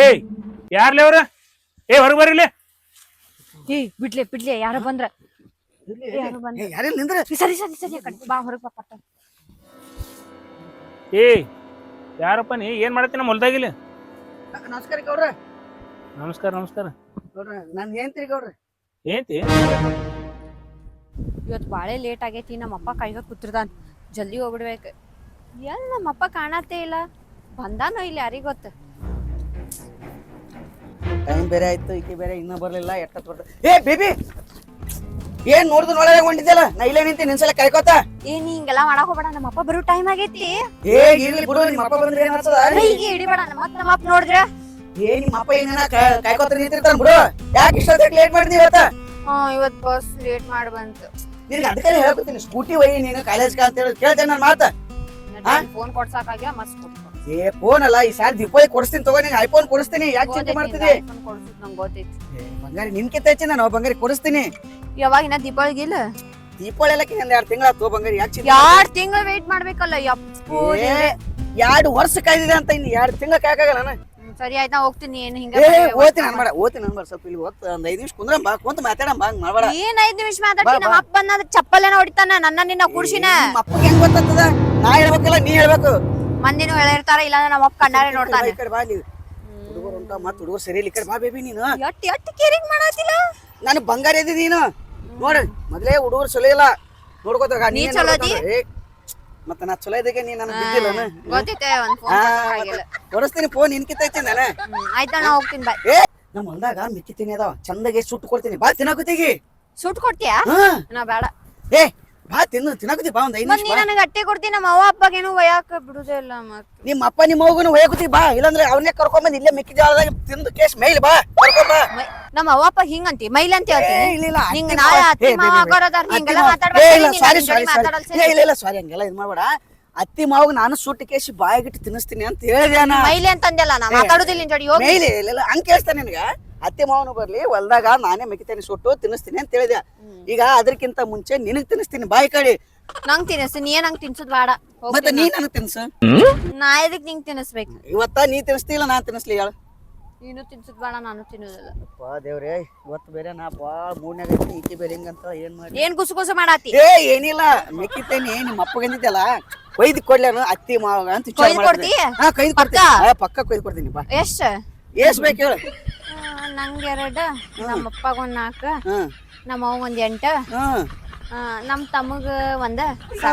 ಏಯ್ ಯಾರ್ಲೇ ಅವ್ರ? ಏ ಹೊರಗೆ ಬರ್ರಿಲಿ ಏ ಬಿಡ್ಲೆ ಬಿಡ್ಲೆ ಯಾರೋ ಬಂದ್ರ. ಯಾರೋ ಬಂದ್ರ. ಯಾರಿಲ್ಲ ನಿಂದ್ರ? ಸರಿ ಸರಿ ಸರಿ ಆ ಕಡೆ ಬಾ ಹೊರಗೆ ಬಾ ಪಟ್ಟ ಏ ಯಾರಪ್ಪ ನೀ? ಏನ್ ಮಾಡತ್ತಿ ನಮ್ಮ ಹೊಲ್ದಾಗಿಲ್ಲ ನಮಸ್ಕಾರ ಗೌಡ್ರ ನಮಸ್ಕಾರ ನಮಸ್ಕಾರ. ಗೌಡ್ರ ನನ್ ಏನ್ತೀರಿ ಗೌಡ್ರ ಏಂತಿ ಇವತ್ತು ಬಾಳೆ ಲೇಟ್ ಆಗೈತಿ ನಮ್ಮಪ್ಪ ಕಾಯ್ಕ ಕೂತಿರ್ತಾನ ಜಲ್ದಿ ಹೋಗ್ಬಿಡ್ಬೇಕು. ಎಲ್ ನಮ್ಮಪ್ಪ ಕಾಣತ್ತೇ ಇಲ್ಲ? ಬಂದಾನೋ ಇಲ್ಲಿ ಯಾರಿಗ್ ಗೊತ್ತು? ಟೈಮ್ ಬೇರೆ ಆಯ್ತು ಈಕೆ ಬೇರೆ ಇನ್ನೂ ಬರಲಿಲ್ಲ ಎಟ್ಟ ಬರ್ತ ಏ ಬೇಬಿ! ಏನ್ ನೋಡ್ದು ಒಳಗೆ ಹೊಂಟಿದ್ಯಲ್ಲ? ನಾ ಇಲ್ಲೇ ನಿಂತಿ ನಿನ್ಸಲ ಕರ್ಕೋತ? ಏ ನೀ ಹಿಂಗೆಲ್ಲ ಮಾಡಕ್ ಹೋಗ್ಬೇಡ ನಮ್ಮಪ್ಪ ಬರೋ ಟೈಮ್ ಆಗೈತಿ. ಏ ಇರ್ಲಿ ಬಿಡು ನಿಮ್ಮ ಅಪ್ಪ ಬಂದ್ರೆ ಏನ್ ಆಗ್ತದ ಹೀಗೆ ಹಿಡಿಬೇಡ ಮತ್ ನಮ್ಮಪ್ಪ ನೋಡಿದ್ರ? ಏ ನಿಮ್ಮ ಅಪ್ಪ ಏನ ಕಾಯ್ಕೋತ ನಿಂತಿರ್ತಾನ ಬಿಡು. ಯಾಕೆ ಇಷ್ಟೊತ್ತಿಗೆ ಲೇಟ್ ಮಾಡಿದ್ನಿ ಇವತ್ತ? ಹಾ ಇವತ್ ಬಸ್ ಲೇಟ್ ಮಾಡಿ ಬಂತು. ನಿನ್ಗೆ ಅದಕ್ಕೆ ಹೇಳ್ಕೊತೀನಿ ಸ್ಕೂಟಿ ಒಯ್ಯಿ ನೀನು ಕಾಲೇಜ್ ಅಂತ ಹೇಳಿ ಕೇಳ್ತೇನೆ ನಾನು ಮಾತ? ಫೋನ್ ಕೊಡ್ಸಾಕಾಗ್ಯ? ಮಸ್ತ್. ಏ ಫೋನ್ ಅಲ್ಲ ಈ ಸಾರಿ ದೀಪಾವಳಿ ಕೊಡಿಸ್ತೀನಿ ತಗೋ ನಿಂಗೆ ಐಫೋನ್ ಕೊಡಿಸ್ತೀನಿ ಯಾಕೆ ಚಿಂತೆ ಮಾಡ್ತೀನಿ ಬಂಗಾರಿ ನಿನ್ ನಂಗ್ ಗೊತ್ತೈತಿ. ಬಂಗಾರಿ ನಿನ್ಕಿಂತ ಹೆಚ್ಚು ನಾನು ಬಂಗಾರಿ ಕೊಡಿಸ್ತೀನಿ. ಯಾವಾಗ ಇನ್ನ ದೀಪಾವಳಿಗೆ ಇಲ್ಲ? ದೀಪಾವಳಿ ಎಲ್ಲ ಒಂದ್ ಎರಡು ತಿಂಗಳ ತಗೋ ಬಂಗಾರಿ ಯಾಕೆ ಚಿಂತೆ ಯಾರ್ ತಿಂಗಳು ವೇಟ್ ಮಾಡ್ಬೇಕಲ್ಲ ಯಪ್ಪೋ ಎರಡು ವರ್ಷ ಕಾಯ್ದಿದೆ ಅಂತ ಇನ್ನು ಎರಡು ತಿಂಗಳ ಕಾಯಕಾಗಲ್ಲ ನಾನು. ಸರಿ ಆಯ್ತಾ ಹೋಗ್ತೀನಿ ಏನು ಹಿಂಗ ಏ ಓದ್ತೀನಿ ಓತಿ ಓದ್ತೀನಿ ಅನ್ಬೇಡ ಸ್ವಲ್ಪ ಇಲ್ಲಿ ಹೋಗ್ತ ಒಂದ್ ಐದು ನಿಮಿಷ ಕುಂದ್ರ ಬಾ ಕುಂತ ಮಾತಾಡಮ್ಮ ಹಂಗ್ ಮಾಡ್ಬೇಡ. ಏನ್ ಐದ್ ನಿಮಿಷ ಮಾತಾಡ್ತಿ? ನಮ್ಮ. ಅಪ್ಪ ಬಂದ ಚಪ್ಪಲೇನ ಹೊಡಿತಾನ ನನ್ನ ನಿನ್ನ ಕುಡ್ಸಿನ ನಿಮ್ಮ ಅಪ್ಪಗೆ ಹೆಂಗ್ ಗೊತ್ತಾಗ್ತದ? ನಾ ಹೇಳ್ಬೇಕಲ್ಲ ನೀ ಹೇಳ್ಬೇಕು. ಮಂದಿನೂ ಹೇಳಿರ್ತಾರ ಇಲ್ಲ ನಮ್ಮ ಅಪ್ಪ ಕಣ್ಣಾರೆ ನೋಡ್ತಾನೆ. ಈ ಕಡೆ ಬಾ ನೀವು ಹುಡುಗರು ಉಂಟ ಮತ್ ಹುಡುಗರು ಸರಿ ಇಲ್ಲ ಈ ಕಡೆ ಬಾ ಬೇಬಿ ನೀನು. ಎಟ್ ಎಟ್ ಕೇರಿಂಗ್ ಮಾಡತ್ತಿಲ್ಲ ನಾನು ಬಂಗಾರ ಇದ್ದೀನಿ ನೀನು. ನೋಡು ಮೊದಲೇ ಹುಡುಗರು ಸೊಲೇ ಇಲ್ಲ. ನೋಡ್ಕೋತಾಗ ನೀ ಚಲೋ? ಮತ್ತ ನಾ ಚಲೋ ಇದಕ್ಕೆ ನೀನ್ ನನಗೆ ಬಿದ್ದಿಲ್ಲ ಗೊತ್ತೈತೆ ಒಂದ್ ಫೋನ್ ಆಗಿಲ್ಲ. ಕೊಡಿಸ್ತೀನಿ ಫೋನ್ ಆಯ್ತಾ ನಾ ಹೋಗ್ತೀನಿ ಬಾಯ್. ಏ ನಮ್ಮ ಹೊಲ್ದಾಗ ಮಿಕ್ಕಿ ತಿನ್ನಿ ಅದಾವ ಚಂದಗೆ ಸುಟ್ಟು ಕೊಡ್ತೀನಿ. ಬಾ ತಿನ್ನಕತ್ತೀಗಿ ಸುಟ್ಟು ಕೊಡ್ತೀಯಾ? ನಾ ಬೇಡ. ಏ ಬಾ ತಿನ್ನು ತಿನ್ನಕತಿ ಬಾ ಒಂದ್ ಐದು ಮತ್ ನಿಮಿಷ ನೀ ಬಾ. ನನಗೆ ಅಟ್ಟೆ ಕೊಡ್ತೀನಿ ನಮ್ಮ ಅವ್ವ ಅಪ್ಪಗೇನು ಒಯ್ಯಾಕ ಬಿಡುದೇ ಇಲ್ಲ ಮತ್ ನಿಮ್ಮ ಅಪ್ಪ ನಿಮ್ಮ ಮಗುನು ಒಯ್ಯಕತ್ತಿ ಬಾ. ಇಲ್ಲಾಂದ್ರೆ ಅವನ್ನೇ ಕರ್ಕೊಂಬಂದ್ ಇಲ್ಲೇ ಮಿಕ್ಕಿ ಜಾಳದಾಗ ತಿಂದು ಕೇಸ್ ಮೇಲ್ ಬಾ. ಕರ್ಕೊಂಬ ಮೈ- ನಮ್ಮ ಅವ್ವ ಅಪ್ಪ ಹಿಂಗಂತಿ ಮೈಲ್ ಅಂತ ಹೇಳ್ತೀನಿ ಇಲ್ಲ ಇಲ್ಲ ನಿಂಗ್ ಅತ್ತಿ ನಾಳೆ ಮಾವ- ಅತ್ತಿ ಮಾವ ಬೇಬಿ, ಹಿಂಗೆಲ್ಲ ಮಾತಾಡ್ಬೇಡ ನೀನ್ ಸಾರಿ ನನ್ ಸಾರಿ ಮಾತಾಡಲ್ಲ ಸಾರಿ ಇಲ್ಲ ಇಲ್ಲ ಸಾರಿ ಹಂಗೆಲ್ಲ ಇದು ಮಾಡ್ಬೇಡ. ಅತ್ತಿ ಮಾವಾಗ ನಾನು ಸುಟ್ಟು ಕೇಸಿ ಬಾಯಿಗಿಟ್ಟು ತಿನ್ನಿಸ್ತೀನಿ ಅಂತ ಹೇಳಿದೆ ಮೈಲಿ ಅಂತಂದೆಲ್ಲ ನಾ ಮಾತಾಡುದಿಲ್ಲ ನಿನ್ ಜೋಡಿ ಹೋಗಿ ಮೇಲಿ ಇಲ್ಲ ಇಲ್ಲ ಹಂಗ್ ಕೇಳಿಸ್ತಾನೆ ನಿನಗ. ಅತ್ತಿ ಮಾವನು ಬರ್ಲಿ ಹೊಲ್ದಾಗ ನಾನೇ ಮೆಕ್ಕಿತೇನೆ ಸುಟ್ಟು ತಿನ್ನಿಸ್ತೀನಿ ಅಂತ ಹೇಳಿದೆ. ಈಗ ಅದಕ್ಕಿಂತ ಮುಂಚೆ ನಿನಗ್ ತಿನ್ನಿಸ್ತೀನಿ ಬಾಯಿ ಕಡಿ ನಂಗ್ ತಿನ್ನಿಸ್ ನೀ ನಂಗ್ ತಿನ್ಸುದ್ ಬೇಡ. ಮತ್ತೆ ನೀ ನನಗ್ ತಿನ್ಸು? ನಾ ಎದಕ್ ನಿಂಗ್ ತಿನ್ನಿಸ್ಬೇಕು? ಇವತ್ತ ನೀ ತಿನ್ನಿಸ್ತಿಲ್ಲ ನಾ ತಿನ್ನಿಸ್ಲಿ ಹೇಳು. ನೀನು ತಿನ್ಸುದ್ ಬೇಡ ನಾನು ತಿನ್ನೋದಿಲ್ಲ. ಅಪ್ಪ ದೇವ್ರೇ ಇವತ್ತು ಬೇರೆ ನಾ ಬಾಳ್ ಮೂಡ್ನ್ಯಾಗ ಐತಿ ಈಕಿ ಬೇರೆ ಹಿಂಗಂತ ಏನ್ ಮಾಡಿ ಏನ್ ಗುಸು ಕುಸು ಮಾಡಾತಿ? ಏ ಏನಿಲ್ಲ ಮೆಕ್ಕಿತೇನಿ ನಿಮ್ಮ ಅಪ್ಪ ಬಂದಿದ್ದಲ್ಲ ಕೊಯ್ದು ಕೊಡ್ಲೇನು ಅತ್ತಿ ಮಾವ ಅಂತ ವಿಚಾರ ಕೊಯ್ದು. ಕೊಡ್ತಿ? ಹಾ ಕೊಯ್ದು ಕೊಡ್ತೀನಿ. ಹಾ, ಪಕ್ಕ ಕೊಯ್ದು ಕೊಡ್ತೀನಿ ಬಾ. ಎಷ್ಟ? ಎಷ್ಟ್ ಬೇಕು ಹೇಳು. ನಂಗೆ ಎರಡು ನಮ್ಮ ಅಪ್ಪಗ ಒಂದ್ ನಾಲ್ಕ ನಮ್ಮ ಅವ್ವ ಒಂದ್ ಎಂಟ. ಹ್ಮ್ ಆ, ನಮ್ ತಮ್ಮಗ ಒಂದ ಅದಕ್ಕೆ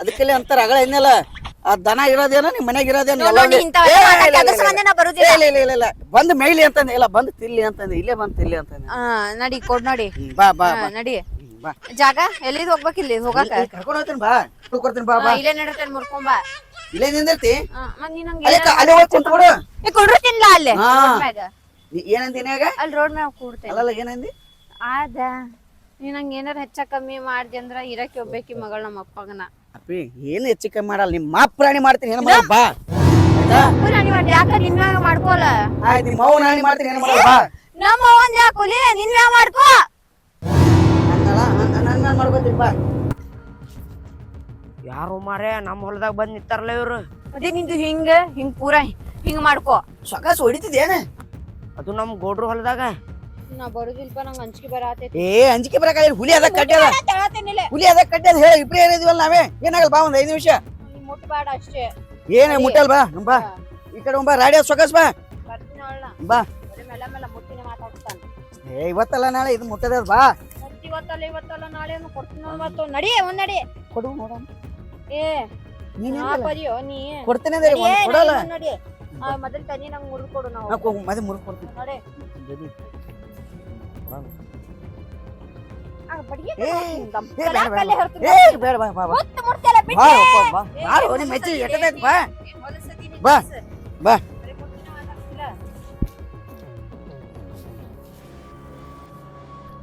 ಅದಕ್ಕೆಲ್ಲ ಅಂತಾರ ಅಗಳ ಏನಿಲ್ಲ ಆ ದನ ಇರೋದೇನೋ ನಿಮ್ ಮನೆಗೆ ಇರೋದೇನೋ ನೋಡ್ ಎಲ್ಲ ನೋಡಿ, ಇಂಥವೆಲ್ಲ ಏ, ಇಲ್ಲ, ಇಲ್ಲ, ನಾ ಇಲ್ಲ, ಬರುದಿಲ್ಲ. ಇಲ್ಲ, ಇಲ್ಲ, ಇಲ್ಲ, ಇಲ್ಲ. ಬಂದ್ ಮೇಯ್ಲಿ ಅಂತಂದೆ. ಇಲ್ಲ ಬಂದ್ ತಿಲ್ಲಿ ಅಂತಂದೆ. ಇಲ್ಲೇ ಬಂದ್ ತಿಲ್ಲಿ ಅಂತಂದೆ. ಆ, ನಡಿ ಕೊಡ್ ನೋಡಿ. ಹ್ಮ್, ಬಾ ಬಾ ಆ, ಬಾ. ನಡಿ. ಹ್ಮ್, ಬಾ. ಜಾಗ ಎಲ್ಲಿದ್ ಹೋಗ್ಬೇಕಿಲ್ಲಿ? ಹೋಗಾಕ ಕರ್ಕೊಂಡು ಹೋಗ್ತೀನಿ ಬಾ. ಕೊಡ್ತೀನಿ ಬಾ ಬಾ. ಆ, ಇಲ್ಲೇ ನಡಿರ್ತೇನೆ ಮುರ್ಕೊಂಬ ಇಲ್ಲೇ ನಿಂದಿರ್ತಿ ಅಲ್ಲೇ ಹೋಗಿ ಕೊಡ್ರತಿನ್ಲ ಅಲ್ಲೇ. ಹಾ. ರೋಡ್ ಮ್ಯಾಗ ನೀ ಏನಂತೀನಿ ಆಗ? ಅಲ್ಲಿ ರೋಡ್ ಮ್ಯಾಗ ಕೂಡ್ತೇನೆ. ಅಲ್ಲಲ್ಲ ಏನಂದಿ? ಆದ. ನೀ ನಂಗೆ ಏನಾರ ಹೆಚ್ಚ ಕಮ್ಮಿ ಮಾಡ್ದಿ ಅಂದ್ರ ಇರಕ್ಕೆ ಒಬ್ಬಾಕಿ ಮಗಳ ನಮ್ಮ ಅಪ್ಪಗನ. ಅಪ್ಪಿ ಏನು ಹೆಚ್ಚು ಕಮ್ಮಿ ಮಾಡಲ್ಲ ನಿಮ್ಮ ಮಾಪ್ ಪ್ರಾಣಿ ಮಾಡ್ತೀನಿ ಏನು ಮಾಡಲ್ಲ ಬಾ. ಆಯ್ತಾ? ಪುರಾಣಿ ಮಾಡಿ ಯಾಕ ನಿನ್ ಮ್ಯಾಗ ಮಾಡ್ಕೋಲ ಆಯ್ತು ನಿಮ್ಮ ಮೌನ ಹಾನಿ ಮಾಡ್ತೀನಿ ಏನು ಮಾಡಲ್ಲ ಬಾ. ನಮ್ಮ ಒಂದ್ ಯಾಕೋಲಿ ನಿನ್ ಮ್ಯಾಗ ಮಾಡ್ಕೋ. ಮಾಡ್ಕೊತೀನಿ ಬಾ. ಯಾರು ಮಾರೇ ನಮ್ಮ ಹೊಲದಾಗ ಬಂದ್ ನಿಂತಾರಲ್ಲ ಇವ್ರು? ಅದೇ ನಿಂದು ಹಿಂಗ ಹಿಂಗ್ ಪೂರ ಹಿಂಗ್ ಮಾಡ್ಕೋ. ಸೊಕಾಸು ಹೊಡಿತಿದ್ದೇನ ಅದು ನಮ್ ಗೋಡ್ರು ಹೊಲದಾಗ. ನಾ ಬರುದಿಲ್ಪ ನಂಗೆ ಅಂಜಿಕೆ ಬರತೈತಿ ಏ ಅಂಜಿಕೆ ಬರಕ ಹುಲಿ ಅದ ಅದ. ಹುಲಿ ಅದ ಕಟ್ಟದ ಹೇಳಿ ಇಬ್ರೇ ಏನಿದೀವಲ್ಲ ನಾವೇ? ಏನಾಗಲ್ಲ ಬಾ ಒಂದ್ ಐದು ನಿಮಿಷ. ಮುಟ್ಬೇಡ ಅಷ್ಟೇ. ಏನೇ ಮುಟ್ಟಲ್ ಬಾ ಬಾ. ಈ ಕಡೆ ಬಾ ರಾಡಿ ಸೊಕಾಸ್ ಬಾ. ಬರ್ತೀನಿ ಬಾ. ಬರೀ ಮೆಲ್ಲ ಮೆಲ್ಲ ಮುಟ್ಟಿನ ಮಾತಾಡ್ತಾನೆ. ಏ ಇವತ್ತಲ್ಲ ನಾಳೆ ಇದು ಮುಟ್ಟದ ಬಾ. ಇವತ್ತಲ್ಲ ಇವತ್ತಲ್ಲ ನಾಳೆ ಕೊಡ್ತೀನಿ ಇವತ್ತು ನಡಿ ಒಂದ್ ನಡಿ. ಕೊಡು ನೋಡೋಣ ಏ ನೀನ್ ನಾ ನೀ? ಕೊಡ್ತೇನೆ ಅಂದ್ರೆ ನಡಿ, ಒಂದ್ ಕೊಡಲ್ಲ. ಆ, ಮೊದಲ್ ತನಿ ನಂಗೆ ಮುರಿದು ಕೊಡು ನಾವು. ಕೊಡ್ತೀನಿ. ಜಲ್ದಿ. ಆ, ಬಡಿಗೆ ಕಲ್ಲೆ. ಏ ಬೇಡ ಬಾ ಬಾ ಬಾ. ಬಾ ಮೆಚ್ಚಿ ಬಾ. ಬಾ. ಬಾ.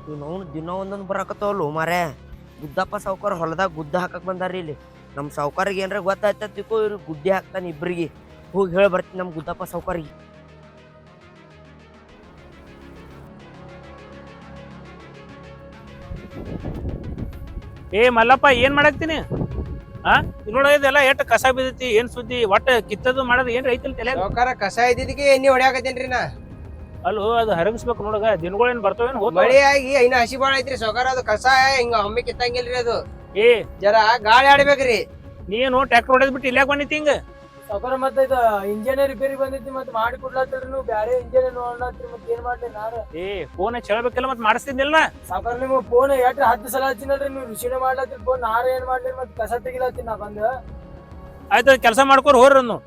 ಇವ್ ದಿನ ಒಂದೊಂದು ಬರಾಕತ್ತವಲ್ಲ ಮಾರೇ ಗುದ್ದಪ್ಪ ಸಾವುಕಾರ ಹೊಲದಾಗ ಗುದ್ದ ಹಾಕಕ್ ಬಂದಾರ ಇಲ್ಲಿ. ನಮ್ ಸಾವುಕಾರಿಗೆ ಏನಾರ ಗೊತ್ತಾಯ್ತ ತಿಳ್ಕೊ ಇವ್ರು ಗುಡ್ಡೆ ಹಾಕ್ತಾನೆ ಇಬ್ಬರಿಗೆ ಹೋಗಿ ಹೇಳಿ ಬರ್ತೀನಿ ನಮ್ಮ ಗುದ್ದಪ್ಪ ಸಾವುಕಾರಿಗೆ. ಏ ಮಲ್ಲಪ್ಪ ಏನ್ ಮಾಡಾಕ್ತೀನಿ? ಹಾ ನೋಡ ಇದೆಲ್ಲ ಎಷ್ಟು ಕಸ ಬಿದ್ದೈತಿ ಏನ್ ಸುದ್ದಿ? ಒಟ್ಟ ಕಿತ್ತದು ಮಾಡೋದು ಏನ್ ಐತಿಲ್ ತಲೆ ಸೌಕಾರ ಕಸ ಇದ್ದಿದ್ದಕ್ಕೆ ಎಣ್ಣೆ ಹೊಡ್ಯಾಕತ್ತೇನ್ರಿ ನಾ. ಅಲ್ಲೋ ಅದು ಹರಗಿಸ್ಬೇಕು ನೋಡಗ ದಿನಗಳೇನ್ ಬರ್ತವೇನು ಮಳೆ ಮಳಿ ಆಗಿ ಇನ್ನ ಹಸಿ ಬಾಳ ಐತ್ರಿ ಸಾವ್ಕಾರ ಅದು ಕಸ ಹಿಂಗ ಒಮ್ಮೆ ಕಿತ್ತಂಗಿಲ್ರಿ ಅದು. ಏ ಜರ ಗಾಳಿ ಆಡ್ಬೇಕ್ರಿ. ನೀನು ಟ್ರ್ಯಾಕ್ಟರ್ ಹೊಡೆದ್ ಬಿಟ್ಟು ಇಲ್ಲಾಕ್ ಬಂದಿತ್ತು ಹಿಂಗ? ಸಾವ್ಕಾರ ಮತ್ತೆ ಇದು ಇಂಜಿನ್ ರಿಪೇರಿ ಬಂದೈತಿ ಮತ್ತೆ ಮಾಡಿ ಕೊಡ್ಲತ್ತಿರಿ ನೀವು ಬ್ಯಾರೆ ಇಂಜಿನ್ ನೋಡ್ಲಾತ್ರಿ ಮತ್ತೆ ಏನ್ ಮಾಡ್ಲಿ ನಾರ ಏ ಫೋನ್ ಹೇಳ್ಬೇಕಲ್ಲ ಮತ್ತೆ ಮಾಡಿಸ್ತಿದ್ನಿಲ್ಲ ಸಾವ್ಕಾರ ನಿಮ್ಗೆ ಫೋನ್ ಎಷ್ಟ್ ಹತ್ತು ಸಲ ಹಚ್ಚಿನಲ್ರಿ ನೀವು ರಿಸೀವ್ ಮಾಡ್ಲಾತ್ರಿ ಫೋನ್ ನಾರ ಏನ್ ಮಾಡ್ಲಿ ಮತ್ತೆ ಕಸ ತೆಗಿಲತ್ತೀನಿ ನಾ ಬಂದ. ಆಯ್ತು ಕೆಲಸ ಮಾಡ್ಕೊರ್ ಹೋರ್ ಅನ್ನು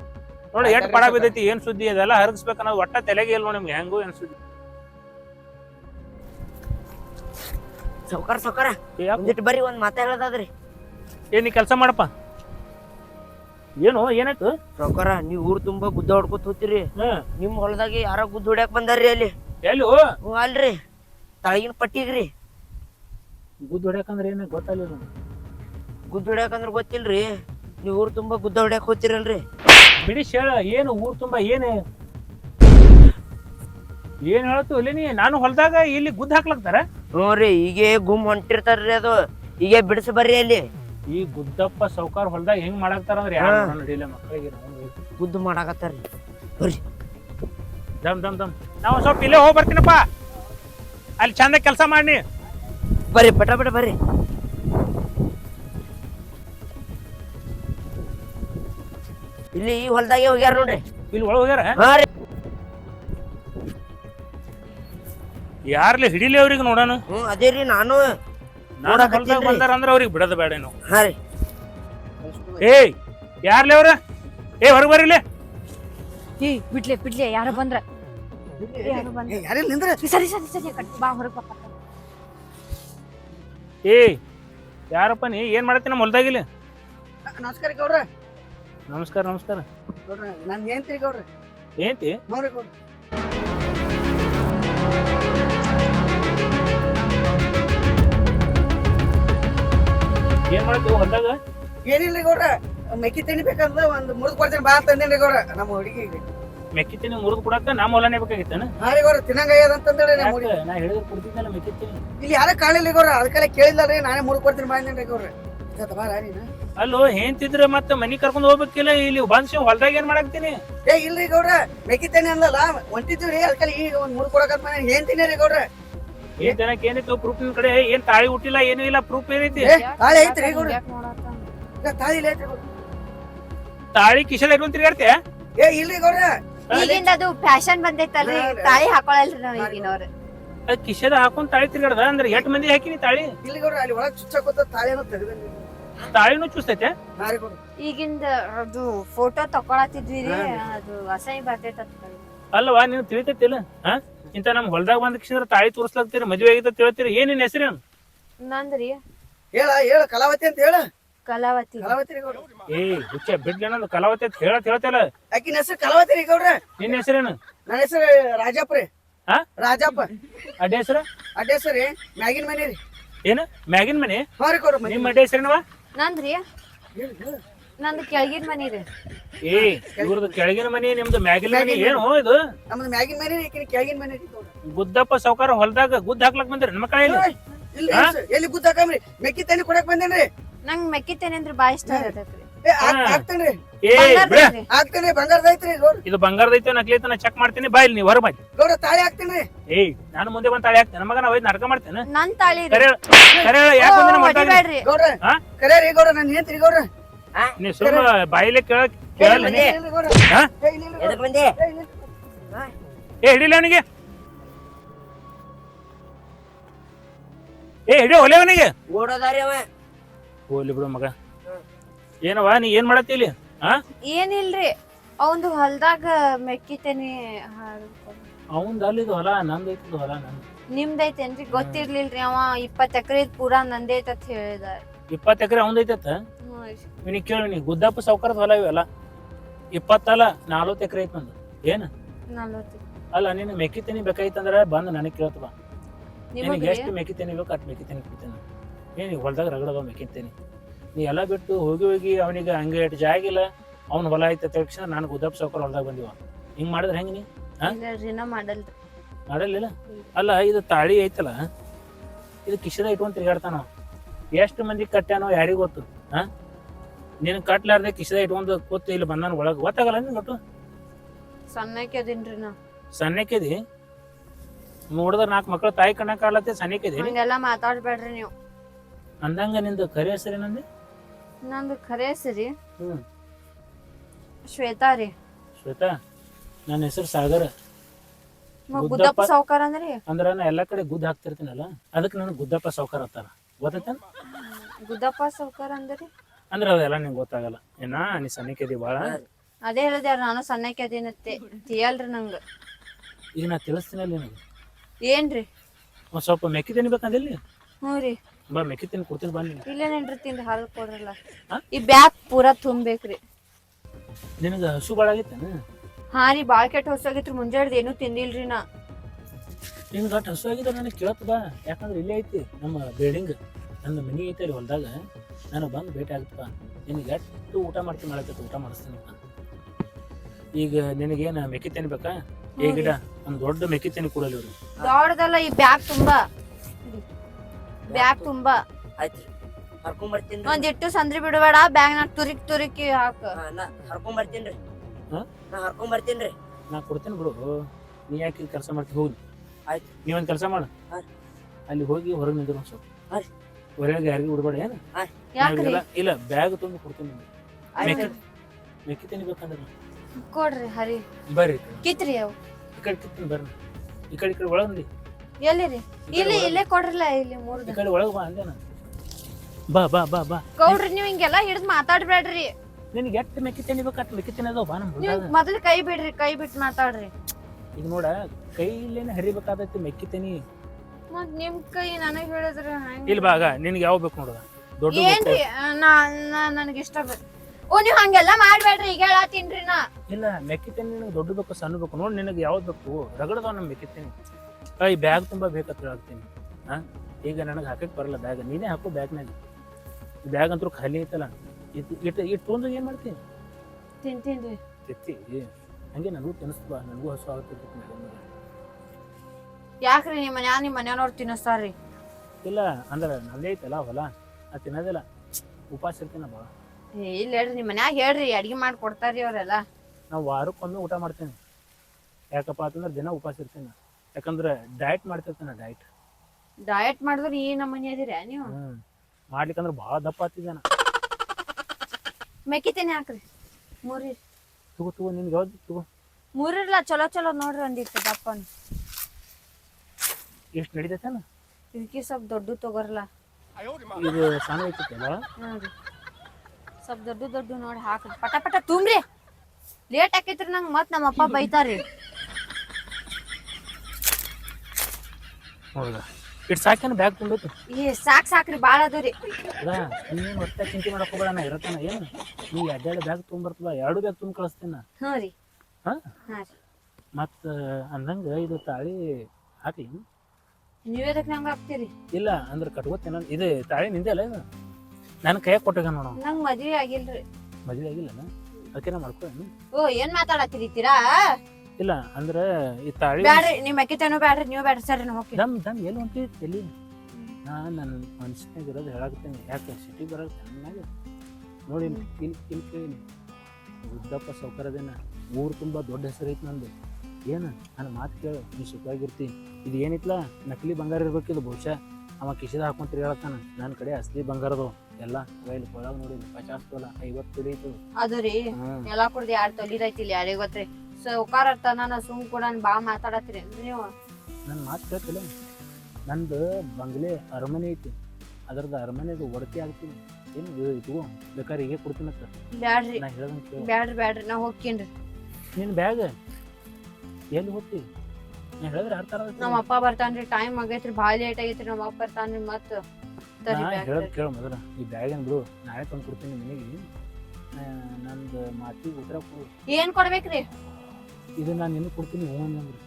ನೋಡಿ ಎಷ್ಟ್ ಪಡ ಬಿದ್ದೈತಿ ಏನ್ ಸುದ್ದಿ ಅದೆಲ್ಲ ಹರಗಿಸ್ಬೇಕು ಅನ್ನೋದು ಒಟ್ಟ ತಲೆಗೆ ಇಲ್ಲ ನೋಡಿ ನಿಮ್ಗೆ ಹೆಂಗು ಏನ್ ಸುದ್ದಿ. ಸೌಕಾರ ಯಾಕ್? ಒಂದಿಟ್ಟು ಬರ್ರಿ ಒಂದ್ ಮಾತಾಡೋದಾದ್ರಿ ಏ ನೀ ಕೆಲಸ ಮಾಡಪ್ಪ. ಏನು ಏನಾಯ್ತು? ಸಾವ್ಕಾರ ನೀವ್ ಊರ್ ತುಂಬಾ ಗುದ್ದ ಹೊಡ್ಕೊತ ಹೋತಿರಿ ಹ್ಮ್ ನಿಮ್ ಹೊಲದಾಗ ಯಾರ ಗುದ್ದ ಹೊಡ್ಯಾಕ್ ಬಂದಾರ್ರಿ ಅಲ್ಲಿ. ಎಲ್ಲಿ? ಹ್ಞೂ ಅಲ್ರಿ. ತಳಗಿನ ಪಟ್ಟಿಗ್ರಿ. ಗುದ್ದ ಹೊಡ್ಯಾಕಂದ್ರೆ ಏನ ಗೊತ್ತಲ್ಲ ಗುದ್ದ ಹೊಡ್ಯಾಕಂದ್ರ ಗೊತ್ತಿಲ್ರಿ. ನೀವ್ ಊರ್ ತುಂಬಾ ಗುದ್ದ ಹೊಡ್ಯಾಕ್ ಹೋಗ್ತಿರಲ್ರಿ. ಬಿಡಿಸ್ ಹೇಳ ಏನು ಊರ್ ತುಂಬಾ ಏನೇ? ಏನ್ ಹೇಳತ್ತು ಇಲ್ಲಿ ನೀ? ನಾನು ಹೊಲದಾಗ ಇಲ್ಲಿ ಗುದ್ದ ಹಾಕ್ಲಕ್ತಾರ? ಹ್ಞೂ ರೀ ಈಗೇ ಗುಮ್ ಹೊಂಟಿರ್ತಾರ್ರಿ ಅದು. ಈಗೇ ಬಿಡಿಸಿ ಬರ್ರಿ ಅಲ್ಲಿ. ಈ ಗುದ್ದಪ್ಪ ಸೌಕಾರ ಹೊಲ್ದಾಗ ಹೆಂಗ್ ಮಾಡಾಕ್ತಾರ ಅಂದ್ರೆ ಯಾರು. ನಡಿಲ್ಲ ಮಕ್ಕಳಿಗೆ ಗುದ್ದು ಮಾಡಾಕತ್ತಾರ್ರಿ. ದಮ್ ದಮ್ ದಮ್. ನಾವು ಸ್ವಲ್ಪ ಇಲ್ಲೇ ಹೋಗಿ ಬರ್ತೀನಪ್ಪ ಅಲ್ಲಿ ಚಂದ ಕೆಲಸ ಮಾಡಿ ಬರ್ರಿ ಪಟ ಪಟ ಬರ್ರಿ. ಇಲ್ಲಿ ಈ ಹೊಲ್ದಾಗೆ ಹೋಗ್ಯಾರ ನೋಡ್ರಿ. ಇಲ್ಲಿ ಒಳಗೆ ಹೋಗ್ಯಾರ? ಹಾ ರೀ. ಯಾರ್ಲಿ ಹಿಡಿಲಿ ಅವ್ರಿಗೆ ನೋಡೋಣ. ಹ್ಞೂ ಅದೇ ರೀ ನಾನು ನಾನು ನೋಡಕತ್ತೀನ್ರಿ. ಹೊಲ್ದಾಗ ಬಂದಾರ ಅಂದ್ರೆ ಅವ್ರಿಗೆ ಬಿಡೋದು ಬೇಡ ನಾವು ಹಾ ರೀ. ಏಯ್ ಯಾರ್ಲಿ ಅವ್ರ? ಏ ಹೊರಗೆ ಬರೀಲಿ ಏ ಬಿಡ್ಲೆ ಬಿಡ್ಲೆ ಯಾರು ಬಂದ್ರ. ಯಾರು ಬಂದ್ರ. ಏ, ಯಾರಿಲ್ಲ ನಿಂದ್ರ? ಸರಿ ಸರಿ ಸರಿ ಕಟ್ ಬಾ ಹೊರಗ್ ಬಾ. ಏಯ್ ಯಾರಪ್ಪ ನೀ? ಏನ್ ಮಾಡತ್ತಿ ನಮ್ಮ ಹೊಲ್ದಾಗಿಲ್ಲ ನಮಸ್ಕಾರ ಗೌಡ್ರ. ನಮಸ್ಕಾರ ನಮಸ್ಕಾರ. ಗೌಡ್ರ ನಾನ್ ಏನ್ತೀರಿ ಗೌಡ್ರ. ಏನ್ತಿ? ನೋಡ್ರಿ ಗೌಡ್ರ. ಏನ್ ಮಾಡ್ತೀವಿ ಹೊಲ್ದಾಗ? ಏನಿಲ್ಲ ಗೌಡ್ರ ಮೆಕ್ಕಿ ತಿಂಡಿ ಬೇಕಂದ್ರ ಒಂದ್ ಮುರಿದ್ ಕೊಡ್ತೀನಿ ಬಾ ತಂದೇನಿ ಗೌಡ್ರ ನಮ್ಮ ಹುಡುಗಿಗೆ. ಮೆಕ್ಕಿತೀನಿ ಮುರಿದು ಕೊಡಾಕ ನಮ್ಮ ಹೊಲನೇ ಬೇಕಾಗಿತ್ತೇನ? ಹಾರಿ ಗೌರ ತಿನ್ನಂಗ ಅಂತಂದೇಳಿ ನಮ್ಮ ಹುಡುಗಿ? ನಾ ಹೇಳಿದ್ರೆ ಕೊಡ್ತಿದ್ದಲ್ಲ ಮೆಕ್ಕಿತೀನಿ ಇಲ್ಲಿ ಯಾರ ಕಾಣಿಲ್ಲ ಗೌಡ್ರ ಅದಕ್ಕೆಲ್ಲ ಕೇಳಿಲ್ಲ ರೀ ನಾನೇ ಮುರಿದ್ ಕೊಡ್ತೀನಿ ಬಾ ಅಂದೇನ್ರಿ ಗೌಡ್ರ. ಇದ ಬಾರ ನೀನು? ಅಲ್ಲೋ ಹೇಂತಿದ್ರೆ ಮತ್ತೆ ಮನಿ ಕರ್ಕೊಂಡು ಹೋಗ್ಬೇಕಿಲ್ಲ ಇಲ್ಲಿ ಬಂದ್ಸಿ ಹೊಲ್ದಾಗ ಏನ್ ಮಾಡಾಕ್ತೀನಿ? ಏ ಇಲ್ರಿ ಗೌಡ್ರ ಮೆಕ್ಕಿತೇನೆ ಅಂದಲ್ಲ ಅಂದಲ್ಲ ರೀ ಅದಕ್ಕೆ ಈಗ ಒಂದ್ ಮುರಿದ್ ಕೊಡಕಂತ ಏನ್ ತಿನ್ನಿ ರೀ ಗೌಡ್ರ? ಏನ್ ಜನಕ್ಕೆ ಏನಿತ್ತು ಪ್ರೂಫ್ ನಿನ್ ಕಡೆ ಏನ್ ತಾಳಿ ಹುಟ್ಟಿಲ್ಲ ಏನು ಇಲ್ಲ ಪ್ರೂಫ್ ಏನೈತಿ? ತಾಳಿ ಐತ್ರಿ ತಾಳಿ ಇಲ್ಲ ಐತ್ರಿ ತಾಳಿ ಕಿಶನ್ ಇಟ್ಕೊಂಡ್ ತಿರ್ಗಾಡ್ತೆ ಏ ಇಲ್ರಿ ಗೌರ ಈಗಿಂದ ಅದು ಫ್ಯಾಷನ್ ಬಂದೈತಲ್ರಿ ತಾಳಿ ಹಾಕೊಳಲ್ರಿ ನಾವ್ ಈಗಿನವ್ರು. ಅದ್ ಕಿಶದ ಹಾಕೊಂಡ್ ತಾಳಿ ತಿರ್ಗಾಡ್ದ? ಅಂದ್ರೆ ಎಷ್ಟ್ ಮಂದಿ ಹಾಕಿನಿ ತಾಳಿ? ಇಲ್ಲಿ ಗೌರ ಅಲ್ಲಿ ಒಳಗ್ ಚುಚ್ಚಾಕೋತ ತಾಳಿ ಏನೋ ತೆಗ್ದೇನ್ರಿ ತಾಳಿನೂ ಚೂಸ್ತೈತೆ ಈಗಿಂದ ಅದು ಫೋಟೋ ತಕೊಳತಿದ್ವಿ. ಅದು ಅಸಹ್ಯ ಬರ್ತೈತ ಅಲ್ಲವಾ ನೀನು ತಿಳಿತೈತಿಲ್ಲ ಹಾ? ಇಂತ ನಮ್ ಹೊಲ್ದಾಗ ಬಂದ ಕಿಶಂದ್ರ ತಾಳಿ ತೋರಿಸ್ಲಾಗ್ತೀರಿ ಮದ್ವೆ ಆಗಿದ್ದ ತಿಳ್ತೀರಿ ಏನ್ ನಿನ್ ಹೆಸರೇನು? ನಂದ್ರಿ. ಹೇಳ ಹೇಳ ಕಲಾವತಿ ಅಂತ ಹೇಳ. ಕಲಾವತಿ. ಕಲಾವತಿ ರೀ ಗೌಡ್ರ. ಏ ಹುಚ್ಚ ಬಿಡ್ಲೇನ ಕಲಾವತಿ ಅಂತ ಹೇಳತ್ ಹೇಳ್ತಿಲ್ಲ. ಆಕಿನ ಹೆಸರು ಕಲಾವತಿ ರೀ ಗೌಡ್ರ. ನಿನ್ನ ಹೆಸರೇನು? ನನ್ನ ಹೆಸರು ರಾಜಪ್ಪ ರೀ. ಹಾ? ರಾಜಪ್ಪ. ಅಡ್ಡ ಹೆಸರು? ಅಡ್ಡ ಹೆಸರು ರೀ ಮ್ಯಾಗಿನ ಮನೆ ರೀ. ಏನ? ಮ್ಯಾಗಿನ್ ಮನೆ? ಹಾ ರೀ ಗೌಡ್ರ ಮನೆ. ನಿಮ್ಮ ಅಡ್ಡ ಹೆಸರೇನವ ನಂದ್ರಿ. ಹೇಳು, ಹೇಳು. ನಂದು ಕೆಳಗಿನ ಮನಿ ರೀ. ಏ ಇವ್ರದ್ದು ಕೆಳಗಿನ ಮನೆ ನಿಮ್ದು ಮ್ಯಾಗಿನ ಮನಿ ಏನು ಇದು? ನಮ್ದು ಮ್ಯಾಗಿನ ಮನೆ ಈಕಿನ ಕೆಳಗಿನ ಮನೆ ರೀ ಗುದ್ದಪ್ಪ ಸಾವ್ಕಾರ ಹೊಲದಾಗ ಗುದ್ದ ಹಾಕ್ಲಕ್ ಬಂದ್ರಿ ನಮ್ಮ ಕಡೆ ಇಲ್ಲ? ಇಲ್ಲಿ ಹಾ? ಎಲ್ಲಿ ಗುದ್ದ ಹಾಕಮ್ರಿ ಮೆಕ್ಕಿ ತಲೆ ಕೊಡಕ್ ಬಂದೇನ್ರಿ ನಂಗ್ ಮೆಕ್ಕಿತೇನೆ ಅಂದ್ರೆ ಬಾ ಇಷ್ಟ ಆಗತೈತ್ರಿ ಏ ಹಾ. ಹಾಕ್ತೇನ್ರಿ ಏ ಬಿಡ. ಹಾಕ್ತೇನ್ರಿ ಬಂಗಾರದ ಐತ್ರಿ ಗೌಡ್ರ ಇದು ಬಂಗಾರದೈತೆ ನಕ್ಲೈತೆ ನಾ ಚೆಕ್ ಮಾಡ್ತೀನಿ ಬಾ ಇಲ್ಲಿ ನೀವು ಹೊರ ಬಾಯ್. ಗೌಡ್ರ ತಾಳಿ ಹಾಕ್ತೇನ್ರಿ ಏ ನಾನು ಮುಂದೆ ಬಂದ್ ತಾಳಿ ಹಾಕ್ತೇನೆ ನಮಗ ನಾವು ನಡ್ಕ ಮಾಡ್ತೇನೆ. ನನ್ ತಾಳಿ ರೀ. ಕರೆ ಕರೆ ಯಾಕೆ ಬಂದ್ರೆ ಓ, ಹೊಡಿಬ್ಯಾಡ್ರಿ ಗೌಡ್ರ ಹಾ? ಕರೆ ರೀ ಗೌಡ್ರ ನಾನು ಏನ್ತ್ರಿ ಗೌಡ್ರ. ನೀ ಸುಮ್ಮ ಬಾಯಿಲೆ ಕೇಳಲ್ಲ ನೀ. ಹಾ? ಎದಕ್ ಬಂದೆ? ಏ, ಹಿಡಿಲಿ ಅವನಿಗೆ. ಏ ಹಿಡಿಯೋ ಒಲೆ ಅವನಿಗೆ. ಓಡೋದಾರಿ ಅವ. ಹೋಗ್ಲಿ ಬಿಡು ಮಗ. ಏನವ ನೀ ಏನ್ ಮಾಡತ್ತಿ ಇಲ್ಲಿ? ಹಾ ಏನಿಲ್ರಿ ಅವಂದು ಹೊಲ್ದಾಗ ಮೆಕ್ಕಿತೇನಿ ಅವಂದ ಅಲ್ಲಿದು ಹೊಲ ನಂದು ಐತಿದು ಹೊಲ ನಂದು. ನಿಮ್ದೈತೇನ್ರಿ? ಗೊತ್ತಿರ್ಲಿಲ್ರಿ ಅವ ಇಪ್ಪತ್ ಎಕರೆ ಪೂರಾ ನಂದೈತ ಅಂತ ಹೇಳಿದ ಇಪ್ಪತ್ತು ಎಕರೆ ಅವಂದ ಐತತ್ತ ನೀ ಕೇಳಿ ನೀ ಗುದ್ದಪ್ಪ ಸೌಕರದ ಹೊಲ ಇವೆಲ್ಲ. ಇಪ್ಪತ್ತಲ್ಲ ನಲ್ವತ್ತು ಎಕರೆ ಐತ್ ನಂದು. ಏನು? ನಲ್ವತ್ತು ಅಲ್ಲ ನೀನು ಮೆಕ್ಕಿ ತೆನಿ ಬೇಕಾಯ್ತಂದ್ರ ಬಂದು ನನಗೆ ಕೇಳ್ತವ ನಿನಗೆ ನಿಮಗ್ರಿ? ಎಷ್ಟು ಮೆಕ್ಕಿ ತೆನಿ ಬೇಕು ಅಷ್ಟು ಮೆಕ್ಕಿ ತೆನಿ ಕೂತೇನೆ ಏನು ಈಗ ಹೊಲ್ದಾಗ ರಗಡದ ಮೆಕ್ಕಿ ತೆನಿ ನೀ ಎಲ್ಲ ಬಿಟ್ಟು ಹೋಗಿ ಹೋಗಿ ಅವನಿಗೆ ಹಂಗೆ ಇಟ್ಟು ಜಾಗಿಲ್ಲ ಅವ್ನ ಹೊಲ ಐತೆ ತಕ್ಷಣ ನಾನು ಗುದ್ದಪ್ಪ ಸೌಕರ್ ಹೊಲ್ದಾಗ ಬಂದಿವ. ಹಿಂಗ್ ಮಾಡಿದ್ರೆ ಹೆಂಗ್ ನೀ? ನಾ ಮಾಡಲಿಲ್ಲ ಅಲ್ಲ ಇದು ತಾಳಿ ಐತಲ್ಲ? ಇದು ಕಿಶದ ಇಟ್ಕೊಂಡ್ ತಿರ್ಗಾಡ್ತಾನ. ಎಷ್ಟು ಮಂದಿ ಕಟ್ಟ್ಯಾನೋ ಯಾರಿಗೂ ಗೊತ್ತು? ಹಾ? ನಿನ್ ಕಟ್ಲಾರ್ದೆ ಕಿಶದ ಇಟ್ಕೊಂಡು ಕೂತು ಇಲ್ಲಿ ಬಂದಾನ ಒಳಗೆ. ಗೊತ್ತಾಗಲ್ಲ ನಿನ್ ಒಟ್ಟು? ಸಣ್ಣಕ್ಕೆ ಅದೇನ್ರಿ ನಾ? ಸಣ್ಣಕ್ಕಿದಿ? ನೋಡಿದ್ರ ನಾಲ್ಕು ಮಕ್ಕಳು ತಾಯಿ ಕಣ್ಣ ಕಾಲತ್ತೆ ಸಣ್ಣಕ್ಕಿದಿ? ಹಂಗೆಲ್ಲ ಮಾತಾಡ್ಬೇಡ್ರಿ ನೀವು. ಅಂದಂಗ ನಿಂದು ಕರೆ ಹೆಸರು ನಂದು ನಂದು ಖರೆ ಹೆಸರಿ ಹ್ಮ್. ಶ್ವೇತಾ ರೀ. ಶ್ವೇತಾ ನನ್ನ ಹೆಸರು ಸಾಗರ. ಗುದ್ದಪ್ಪ- ಗುದ್ದಪ್ಪ ಸಾವ್ಕಾರ ಅಂದ್ರಿ? ಅಂದ್ರ ನಾ ಎಲ್ಲಾ ಕಡೆ ಗುದ್ದ ಹಾಕ್ತಿರ್ತೀನಲ್ಲ ಅದಕ್ಕೆ ನನಗೆ ಗುದ್ದಪ್ಪ ಸಾವ್ಕಾರ ಅಂತಾರ. ಗೊತ್ತೈತೆ ಗುದ್ದಪ್ಪ ಸಾವ್ಕಾರ ಅಂದ್ರಿ? ಅಂದ್ರೆ ಅದೆಲ್ಲ ನಿಂಗೆ ಗೊತ್ತಾಗಲ್ಲ. ಏನ ನೀ ಸಣ್ಣಕ್ಕಿದಿ ಭಾಳ ಅದೇ ಹೇಳಿದೆ ನಾನು ಸಣ್ಣಕ್ಕೆ ಅದೇನತ್ತೆ ತಿಯಲ್ರಿ ನಂಗೆ. ಈಗ ನಾ ತಿಳಿಸ್ತೀನಲ್ಲ ನಿನಗೆ. ಏನ್ರಿ? ಒಂದು ಸ್ವಲ್ಪ ಮೆಕ್ಕಿ ತಿನ್ಬೇಕಂದಿಲ್ಲ ಹ್ಞೂ ರೀ. ಬಾ ಮೆಕ್ಕಿ ತಿನ್ ಕೊಡ್ತೀನಿ ಬಾ ನೀನು ಇಲ್ಲೇನೇನ್ರಿ ತಿಂದು ಹಾಲು ಕೊಡ್ರಲ್ಲ? ಈ ಬ್ಯಾಗ್ ಪೂರಾ ತುಂಬೇಕ್ರಿ ನಿನಗೆ ಹಸು ಭಾಳ ಆಗೈತೇನ? ಹಾ ರೀ ಬಾಳ್ ಕೆಟ್ಟ ಹೊಸಾಗಿತ್ರಿ ಮುಂಜಾಡ್ದು ಏನೂ ತಿಂದಿಲ್ರಿ ನಾ. ನಿನ್ಗೆ ಅಷ್ಟು ಹಸು ಆಗಿದ್ರೆ ನನಗೆ ಕೇಳತ್ ಬಾ. ಯಾಕಂದ್ರೆ ಇಲ್ಲೇ ಐತಿ ನಮ್ಮ ಬಿಲ್ಡಿಂಗ್ ನನ್ನ ಮನೆ ಐತೆ ಅಲ್ಲಿ ಹೊಲ್ದಾಗ ನಾನು ಬಂದು ಭೇಟಿ ಆಗುತ್ತಪ್ಪ ನಿನಗೆ ಎಷ್ಟು ಊಟ ಮಾಡ್ತೀನಿ ಮಾಡಕ್ಕೆ ಊಟ ಮಾಡಿಸ್ತೀನಪ್ಪ. ಈಗ ನಿನಗೇನು ಮೆಕ್ಕಿ ತಿನ್ಬೇಕಾ? ಈ ಗಿಡ ಒಂದು ದೊಡ್ಡ ಮೆಕ್ಕಿ ತಿನ್ ಕೊಡಲ್ಲ ಇವ್ರು ದೊಡ್ಡದಲ್ಲ ಈ ಬ್ಯಾಗ್ ತುಂಬಾ. ಬ್ಯಾಗ್ ತುಂಬಾ. ಆಯ್ತು. ಹರ್ಕೊಂಡ್ ಬರ್ತೀನಿ ಒಂದಿಟ್ಟು ಸಂದ್ರಿ ಬಿಡಬೇಡ ಬ್ಯಾಗ್ ನಾ ತುರಿಕ್ ತುರಿಕಿ ಹಾಕ. ನಾ ಹರ್ಕೊಂಡ್ ಬರ್ತೀನಿ ಹಾ? ನಾ ಹರ್ಕೊಂಡ್ ಬರ್ತೀನಿ ನಾ ಕೊಡ್ತೀನಿ ಬಿಡು. ನೀ ಯಾಕೆ ಕೆಲಸ ಮಾಡ್ತೀನಿ ಹೋಗಿ. ಆಯ್ತು. ನೀವೊಂದು ಕೆಲಸ ಮಾಡು. ಹಾ. ಅಲ್ಲಿ ಹೋಗಿ ಹೊರಗೆ ನಿಂದ್ರು ಸ್ವಲ್ಪ. ಹಾ ರೀ. ಹೊರಗೆ ಯಾರಿಗೂ ಬಿಡ್ಬೇಡ ಏನು? ಯಾಕ್ರಿ ನಾವಿದೆಲ್ಲ- ಇಲ್ಲ ಬ್ಯಾಗ್ ತುಂಬ ಕೊಡ್ತೀನಿ ನಿಮ್ಗೆ. ಆಯ್ತು. ತಿನ್ಬೇಕಂದ್ರೆ ಕೊಡ್ರಿ ಹರಿ. ಬರ್ರಿ ಈ ಕಡೆ. ಕಿತ್ರಿ ಅವು. ಈ ಕಡೆ ಕಿತ್ತೀನಿ ಬರ್ರಿ. ಈ ಕಡೆ ಈ ಕಡೆ ಒಳಗೆ ನೋಡಿ. ಎಲ್ಲಿರಿ? ಇಲ್ಲಿ ಇಲ್ಲೇ ಕೊಡ್ರಲ್ಲ ಇಲ್ಲಿ ಈ ಮೂರ್ದ ಕಡೆ ಒಳಗೆ ಬಾ ಅಂದೆ ನಾನು. ಬಾ ಬಾ ಬಾ ಬಾ. ಗೌಡ್ರಿ ನೀವು ಹಿಂಗೆಲ್ಲ ಹಿಡಿದ್ ಮಾತಾಡಬೇಡ್ರಿ. ನಿನಗೆ ಎಷ್ಟು ಮೆಕ್ಕಿ ತಿನ್ಬೇಕಂತ ಮೆಕ್ಕಿ ತಿನ್ನೋದು ಬಾ ನಮ್ಮ ನೀವ್ ಹೊಲ್ದಾಗ ಮೊದಲು ಕೈ ಬಿಡ್ರಿ ಕೈ ಬಿಟ್ಟು ಮಾತಾಡ್ರಿ. ಈಗ ನೋಡ ಕೈಲೇನೆ ಹರಿಬೇಕಾದೈತಿ ಮೆಕ್ಕಿ ತಿನ್ನಿ ಮತ್ ನಿಮ್ ಕೈ ನನಗ್ ಹೇಳಿದ್ರ ಇಲ್ಲಿ ಭಾಗ ಆಗ ನಿನಗೆ ಯಾವ ಬೇಕು ನೋಡುದ ದೊಡ್ಡ ಏನ್ರಿ ನಾ ನನಗ್ ಇಷ್ಟ ಓ ನೀವ್ ಹಂಗೆಲ್ಲ ಮಾಡ್ಬೇಡ್ರಿ ಈಗ ಹೇಳತ್ತೀನ್ರಿ ನಾ. ಇಲ್ಲ ಮೆಕ್ಕಿ ತಿನ್ನಿ ನಿನಗೆ ದೊಡ್ಡ ಬೇಕು ಸಣ್ಣ ಬೇಕು ನೋಡಿ ನಿನಗೆ ಯಾವ್ದು ಬೇಕು? ರಗಡದವ ನಾನು ಮೆಕ್ಕಿ ತಿನ್ನಿ ಈ ಬ್ಯಾಗ್ ತುಂಬಾ ಬೇಕಂತ ಹೇಳ್ತೀನಿ ಹಾ ಈಗ ನನಗೆ ಹಾಕಕ್ಕೆ ಬರಲ್ಲ ಬ್ಯಾಗ್ ನೀನೇ ಹಾಕು ಬ್ಯಾಗ್ನಾಗ. ಈ ಬ್ಯಾಗ್ ಅಂತೂ ಖಾಲಿ ಐತಲ್ಲ. ಇಟ್ ಇಟ್ಟು ಇಟ್ಟು ತೊಂದ್ರೆ ಏನು ಮಾಡ್ತೀನಿ ತಿಂತೀನ್ರಿ ಎತ್ತಿ ಹಂಗೆ ನನಗೂ ತಿನ್ನಿಸ್ಬಾ ನನಗೂ ಹಸು ಆಗ್ತಿರ್ತೈತಿ ಯಾಕ್ರಿ ನಿಮ್ಮ ಮನ್ಯಾಗ ನಿಮ್ ಮನ್ಯಾನವ್ರು ತಿನ್ನಸ್ತಾರ್ರಿ ಇಲ್ಲ ಅಂದ್ರೆ ನಂದೇ ಐತಲ್ಲ ಹೊಲ ಅದು ತಿನ್ನೋದಿಲ್ಲ. ಉಪವಾಸ ಇರ್ತೀನಿ ಭಾಳ ಏ, ಇಲ್ಲ ಹೇಳ್ರಿ ನಿಮ್ಮ ಮನ್ಯಾಗ ಹೇಳ್ರಿ ಅಡ್ಗೆ ಮಾಡಿ ಕೊಡ್ತಾರ್ರಿ ಅವರೆಲ್ಲ. ನಾವು ವಾರಕ್ಕೊಮ್ಮೆ ಊಟ ಮಾಡ್ತೀನಿ. ಯಾಕಪ್ಪ ಅಂತಂದ್ರೆ ದಿನ ಉಪವಾಸ ಇರ್ತೀನಿ. ಯಾಕಂದ್ರೆ ಡಯಟ್ ಮಾಡ್ತಿರ್ತೀನಿ ಡಯಟ್ ಡಯಟ್ ಮಾಡಿದ್ರೆ ಈ ನಮ್ಮ ಮನೆ ಅದೀರ ನೀವು? ಹ್ಞೂ ಮಾಡ್ಲಿಕ್ಕಂದ್ರೆ ಭಾಳ ದಪ್ಪ ಆಗ್ತಿದ್ದೆ ನಾ ಮೆಕ್ಕಿ ತಿನ್ನಿ ಹಾಕ್ರಿ ಮೂರಿ ತಗೋ ತಗೋ ನಿನ್ಗೆ ಯಾವ್ದು ತಗೋ. ಮೂರಿರ್ಲ ಚಲೋ ಚಲೋ ನೋಡ್ರಿ ಒಂದಿತ್ತು ದಪ್ಪನ್. ಎಷ್ಟು ನಡೀತೈತೇನ? ಇದಕ್ಕೆ ಸ್ವಲ್ಪ ದೊಡ್ಡ ತಗೋರಲ್ಲ ಇದು ಸಣ್ಣ ಐತಿ ಭಾಳ ಸ್ವಲ್ಪ ದೊಡ್ಡ ದೊಡ್ಡ ನೋಡಿ ಹಾಕ್ರಿ. ಪಟ ಪಟ ತುಂಬ್ರಿ. ಲೇಟ್ ಆಕೈತ್ರಿ ನಂಗೆ ಮತ್ತೆ ನಮ್ಮ ಅಪ್ಪ ಬೈತಾರ್ರಿ. ಹೌದಾ? ಇಟ್ ಸಾಕೇನು ಬ್ಯಾಗ್ ತುಂಬೈತಿ ಏ ಸಾಕ್ ಸಾಕ್ರಿ ಅದರಿ ಅದ ನೀನು ಒಟ್ಟ ಚಿಂತೆ ಮಾಡಕ್ ಹೋಗೋಣ ನಾ ಇರತ್ತಾನ ಏನು? ನೀ ಎರಡೆರಡು ಬ್ಯಾಗ್ ತುಂಬರ್ತದ ಎರಡು ಬ್ಯಾಗ್ ತುಂಬ ಕಳಿಸ್ತೀನ? ಮತ್ತ ಹ್ಞೂ ರೀ. ಹಾ? ಹಾ ರೀ. ಮತ್ತು ಅಂದಂಗೆ ಇದು ತಾಳಿ ನಂಗೆ ಹಾಕ್ತೀರಿ? ಇಲ್ಲ ಅಂದ್ರೆ ಕಟ್ಕೋತೇನ ಇದು ತಾಳಿ ನಿಂದೆ ಅಲ್ಲ ಇದು? ನನ್ನ ಕೈಯಾಗ ಕೊಟ್ಟಾಗ ನೋಡು ನಂಗೆ ಮದ್ವೆ ಆಗಿಲ್ರಿ. ಮದ್ವೆ ಆಗಿಲ್ಲನ ಅದಕ್ಕೆ ನಾ ಮಾಡ್ಕೊಳ್ಳೇನು ಓ ಏನ್ ಮಾತಾಡತ್ತೀರಿತೀರಾ ಇಲ್ಲ ಅಂದ್ರೆ ಈ ತಾಳಿ ಬ್ಯಾಡ್ರಿ ನಿಮ್ಮ ಅಕ್ಕಿತೇನು ಬ್ಯಾಡ್ರಿ ನೀವು ಬ್ಯಾಡ್ರಿ ಸರಿ ನಮ್ಮ ಹೋಗ್ತೀನಿ. ದಮ್ ದಮ್ ಎಲ್ಲಿ ಹೊಂಟಿ ಎಲ್ಲಿ? ನಾ ನನ್ನ ಮನ್ಸಿನಾಗ ಇರೋದು ಹೇಳಾಕತ್ತೀನಿ. ಯಾಕೆ ಸಿಟಿ ಬರೋದು ಚೆನ್ನಾಗಿ ನೋಡಿ ಇಲ್ಲಿ ಇಲ್ಲಿ ಕೇಳಿ. ಉದ್ದಪ್ಪ ಸೌಕರ್ಯದೇನ ಊರು ತುಂಬ ದೊಡ್ಡ ಹೆಸರು ಐತಿ ನಂದು. ಏನು? ನನ್ನ ಮಾತು ಕೇಳು ನೀ ಸುಖವಾಗಿರ್ತಿ. ಇದು ಏನಿತ್ಲ ನಕಲಿ ಬಂಗಾರ ಇರ್ಬೇಕು ಇದು ಬಹುಶಃ. ಅವ ಕಿಶದ ಹಾಕೊಂತ ಹೇಳತ್ತಾನ ನನ್ನ ಕಡೆ ಅಸಲಿ ಬಂಗಾರದು ಎಲ್ಲ ಕೈಲ್ ಒಳಗೆ ನೋಡಿ ಪಚಾಸ್ ತೊಲ ಐವತ್ತು ತೊಲಿ ಐತು ಅದು ರೀ ಎಲ್ಲ ಕುಡ್ದು ಯಾರು ತೊಲಿದೈತಿ ಇಲ್ಲಿ ಯಾರಿಗ್ ಗೊತ್ತ್ರಿ. ಸೌಕಾರ ನಾನು ಸುಮ್ ಕೂಡ ಬಾ ಮಾತಾಡತ್ತೀರಿ ನೀವು ನನ್ನ ಮಾತು ಕೇಳ್ತಿಲ್ಲ. ನಂದು ಬಂಗ್ಲೆ ಅರಮನೆ ಐತಿ. ಅದ್ರದ್ದು ಅರಮನೆದು ಒಡತಿ ಆಗ್ತೀನಿ ಏನು ಇದು ಇಟ್ಕೋ ಬೇಕಾದ್ರೆ ಹೀಗೆ ಕೊಡ್ತೀನತ್ತ ಬ್ಯಾಡ್ರಿ. ನಾ ಹೇಳ್ದಂಗೆ ಬ್ಯಾಡ್ರಿ ಬ್ಯಾಡ್ರಿ. ನಾ ಹೋಗ್ಕೇನ್ರಿ ನಿನ್ನ ಬ್ಯಾಗ್ ಎಲ್ಲಿ ಹೋಗ್ತಿ? ನಾ ಹೇಳಿದ್ರೆ. ನಮ್ಮ ಅಪ್ಪ ಬರ್ತಾನ್ರಿ ಟೈಮ್ ಆಗೈತ್ರಿ ಭಾಳ ಲೇಟ್ ಆಗೈತ್ರಿ ನಮ್ಮ ಅಪ್ಪ ಬರ್ತಾನ್ರಿ ಮತ್ತ ನಾ ಬ್ಯಾಗ್ ಹೇಳೋದು ಕೇಳು ಮೊದಲ ಈ ಬ್ಯಾಗನ್ ಬಿಡು ನಾಳೆ ತಂದು ಕೊಡ್ತೀನಿ ಮನೆಗೆ ನಂದು ಮಾತಿಗೆ ಉತ್ತರ ಕೊಡು. ಏನ್ ಕೊಡ್ಬೇಕ್ರಿ? ಇದು ನಾನು ನಿನಗೆ ಕೊಡ್ತೀನಿ ಹ್ಞೂ ಅಂದ್ರೆ.